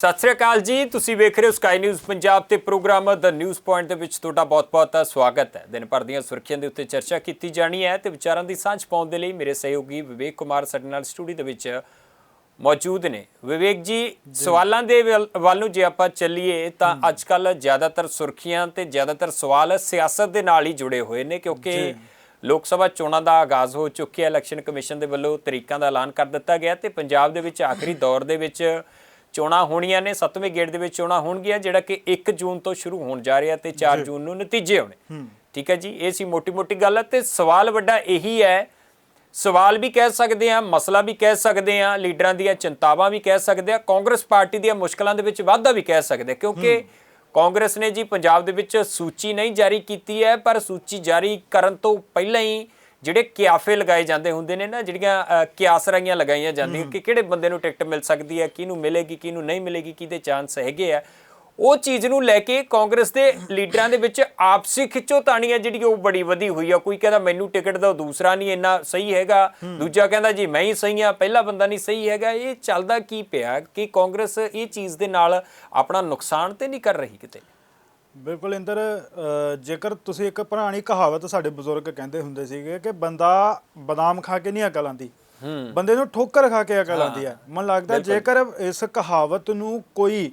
ਸਤਿ ਸ੍ਰੀ ਅਕਾਲ ਜੀ ਤੁਸੀਂ ਵੇਖ ਰਹੇ ਹੋ ਸਕਾਈ ਨਿਊਜ਼ ਪੰਜਾਬ ਤੇ ਪ੍ਰੋਗਰਾਮ ਦ ਨਿਊਜ਼ ਪੁਆਇੰਟ ਦੇ ਵਿੱਚ ਤੁਹਾਡਾ ਬਹੁਤ-ਬਹੁਤ ਸਵਾਗਤ ਹੈ। ਦਿਨ ਭਰ ਦੀਆਂ ਸੁਰਖੀਆਂ ਦੇ ਉੱਤੇ ਚਰਚਾ ਕੀਤੀ ਜਾਣੀ ਹੈ ਤੇ ਵਿਚਾਰਾਂ ਦੀ ਸਾਂਝ ਪਾਉਣ ਦੇ ਲਈ ਮੇਰੇ ਸਹਿਯੋਗੀ ਵਿਵੇਕ ਕੁਮਾਰ ਸਾਡੇ ਨਾਲ ਸਟੂਡੀਓ ਦੇ ਵਿੱਚ ਮੌਜੂਦ ਨੇ। ਵਿਵੇਕ ਜੀ ਸਵਾਲਾਂ ਦੇ ਵੱਲ ਨੂੰ ਜੇ ਆਪਾਂ ਚੱਲੀਏ ਤਾਂ ਅੱਜਕੱਲ ਜ਼ਿਆਦਾਤਰ ਸੁਰਖੀਆਂ ਤੇ ਜ਼ਿਆਦਾਤਰ ਸਵਾਲ ਸਿਆਸਤ ਦੇ ਨਾਲ ਹੀ ਜੁੜੇ ਹੋਏ ਨੇ ਕਿਉਂਕਿ ਲੋਕ ਸਭਾ ਚੋਣਾਂ ਦਾ ਆਗਾਜ਼ ਹੋ ਚੁੱਕਿਆ ਇਲੈਕਸ਼ਨ ਕਮਿਸ਼ਨ ਦੇ ਵੱਲੋਂ ਤਰੀਕਾਂ ਦਾ ਐਲਾਨ ਕਰ ਦਿੱਤਾ ਗਿਆ ਤੇ ਪੰਜਾਬ ਦੇ ਵਿੱਚ ਆਖਰੀ ਦੌਰ ਦੇ ਵਿੱਚ ਚੋਣਾਂ ਹੋਣੀਆਂ ਨੇ 7ਵੇਂ ਗੇੜ ਦੇ ਵਿੱਚ ਚੋਣਾਂ ਹੋਣਗੀਆਂ ਜਿਹੜਾ ਕਿ 1 ਜੂਨ ਤੋਂ ਸ਼ੁਰੂ ਹੋਣ ਜਾ ਰਿਹਾ ਤੇ 4 ਜੂਨ ਨੂੰ ਨਤੀਜੇ ਆਉਣੇ। ਠੀਕ ਹੈ ਜੀ ਇਹ ਸੀ ਮੋਟੀ-ਮੋਟੀ ਗੱਲ ਹੈ ਤੇ ਸਵਾਲ ਵੱਡਾ ਇਹੀ ਹੈ ਸਵਾਲ ਵੀ ਕਹਿ ਸਕਦੇ ਆ ਮਸਲਾ ਵੀ ਕਹਿ ਸਕਦੇ ਆ ਲੀਡਰਾਂ ਦੀਆਂ ਚਿੰਤਾਵਾਂ ਵੀ ਕਹਿ ਸਕਦੇ ਆ ਕਾਂਗਰਸ ਪਾਰਟੀ ਦੀਆਂ ਮੁਸ਼ਕਲਾਂ ਦੇ ਵਿੱਚ ਵਾਧਾ ਵੀ ਕਹਿ ਸਕਦੇ ਆ, ਕਿਉਂਕਿ ਕਾਂਗਰਸ ਨੇ ਜੀ ਪੰਜਾਬ ਦੇ ਵਿੱਚ ਸੂਚੀ ਨਹੀਂ ਜਾਰੀ ਕੀਤੀ ਹੈ ਪਰ ਸੂਚੀ ਜਾਰੀ ਕਰਨ ਤੋਂ ਪਹਿਲਾਂ ਹੀ ਜਿਹੜੇ ਕਿਆਫੇ ਲਗਾਏ ਜਾਂਦੇ ਹੁੰਦੇ ਨੇ ਨਾ ਜਿਹੜੀਆਂ ਕਿਆਸਰਾਈਆਂ ਲਗਾਈਆਂ ਜਾਂਦੀਆਂ ਕਿ ਕਿਹੜੇ ਬੰਦੇ ਨੂੰ ਟਿਕਟ ਮਿਲ ਸਕਦੀ ਹੈ ਕਿਹਨੂੰ ਮਿਲੇਗੀ ਕਿਹਨੂੰ ਨਹੀਂ ਮਿਲੇਗੀ ਕਿਹਦੇ ਚਾਂਸ ਹੈਗੇ ਆ ਉਹ ਚੀਜ਼ ਨੂੰ ਲੈ ਕੇ ਕਾਂਗਰਸ ਦੇ ਲੀਡਰਾਂ ਦੇ ਵਿੱਚ ਆਪਸੀ ਖਿੱਚੋਤਾਣੀ ਹੈ ਜਿਹੜੀ ਉਹ ਬੜੀ ਵਧੀ ਹੋਈ ਆ। ਕੋਈ ਕਹਿੰਦਾ ਮੈਨੂੰ ਟਿਕਟ ਦਿਓ ਦੂਸਰਾ ਨਹੀਂ ਇੰਨਾ ਸਹੀ ਹੈਗਾ। ਦੂਜਾ ਕਹਿੰਦਾ ਜੀ ਮੈਂ ਹੀ ਸਹੀ ਆ ਪਹਿਲਾ ਬੰਦਾ ਨਹੀਂ ਸਹੀ ਹੈਗਾ। ਇਹ ਚੱਲਦਾ ਕੀ ਪਿਆ ਕਿ ਕਾਂਗਰਸ ਇਹ ਚੀਜ਼ ਦੇ ਨਾਲ ਆਪਣਾ ਨੁਕਸਾਨ ਤੇ ਨਹੀਂ ਕਰ ਰਹੀ ਕਿਤੇ? ਬਿਲਕੁਲ ਇੰਦਰ ਅ, ਜੇਕਰ ਤੁਸੀਂ ਇੱਕ ਪੁਰਾਣੀ ਕਹਾਵਤ ਸਾਡੇ ਬਜ਼ੁਰਗ ਕਹਿੰਦੇ ਹੁੰਦੇ ਸੀਗੇ ਕਿ ਬੰਦਾ ਬਦਾਮ ਖਾ ਕੇ ਨਹੀਂ ਅਕਲ ਆਂਦੀ ਹੂੰ। ਬੰਦੇ ਨੂੰ ਠੋਕਰ ਖਾ ਕੇ ਅਕਲ ਆਂਦੀ ਹੈ। ਮਨ ਲੱਗਦਾ ਜੇਕਰ ਇਸ ਕਹਾਵਤ ਨੂੰ ਕੋਈ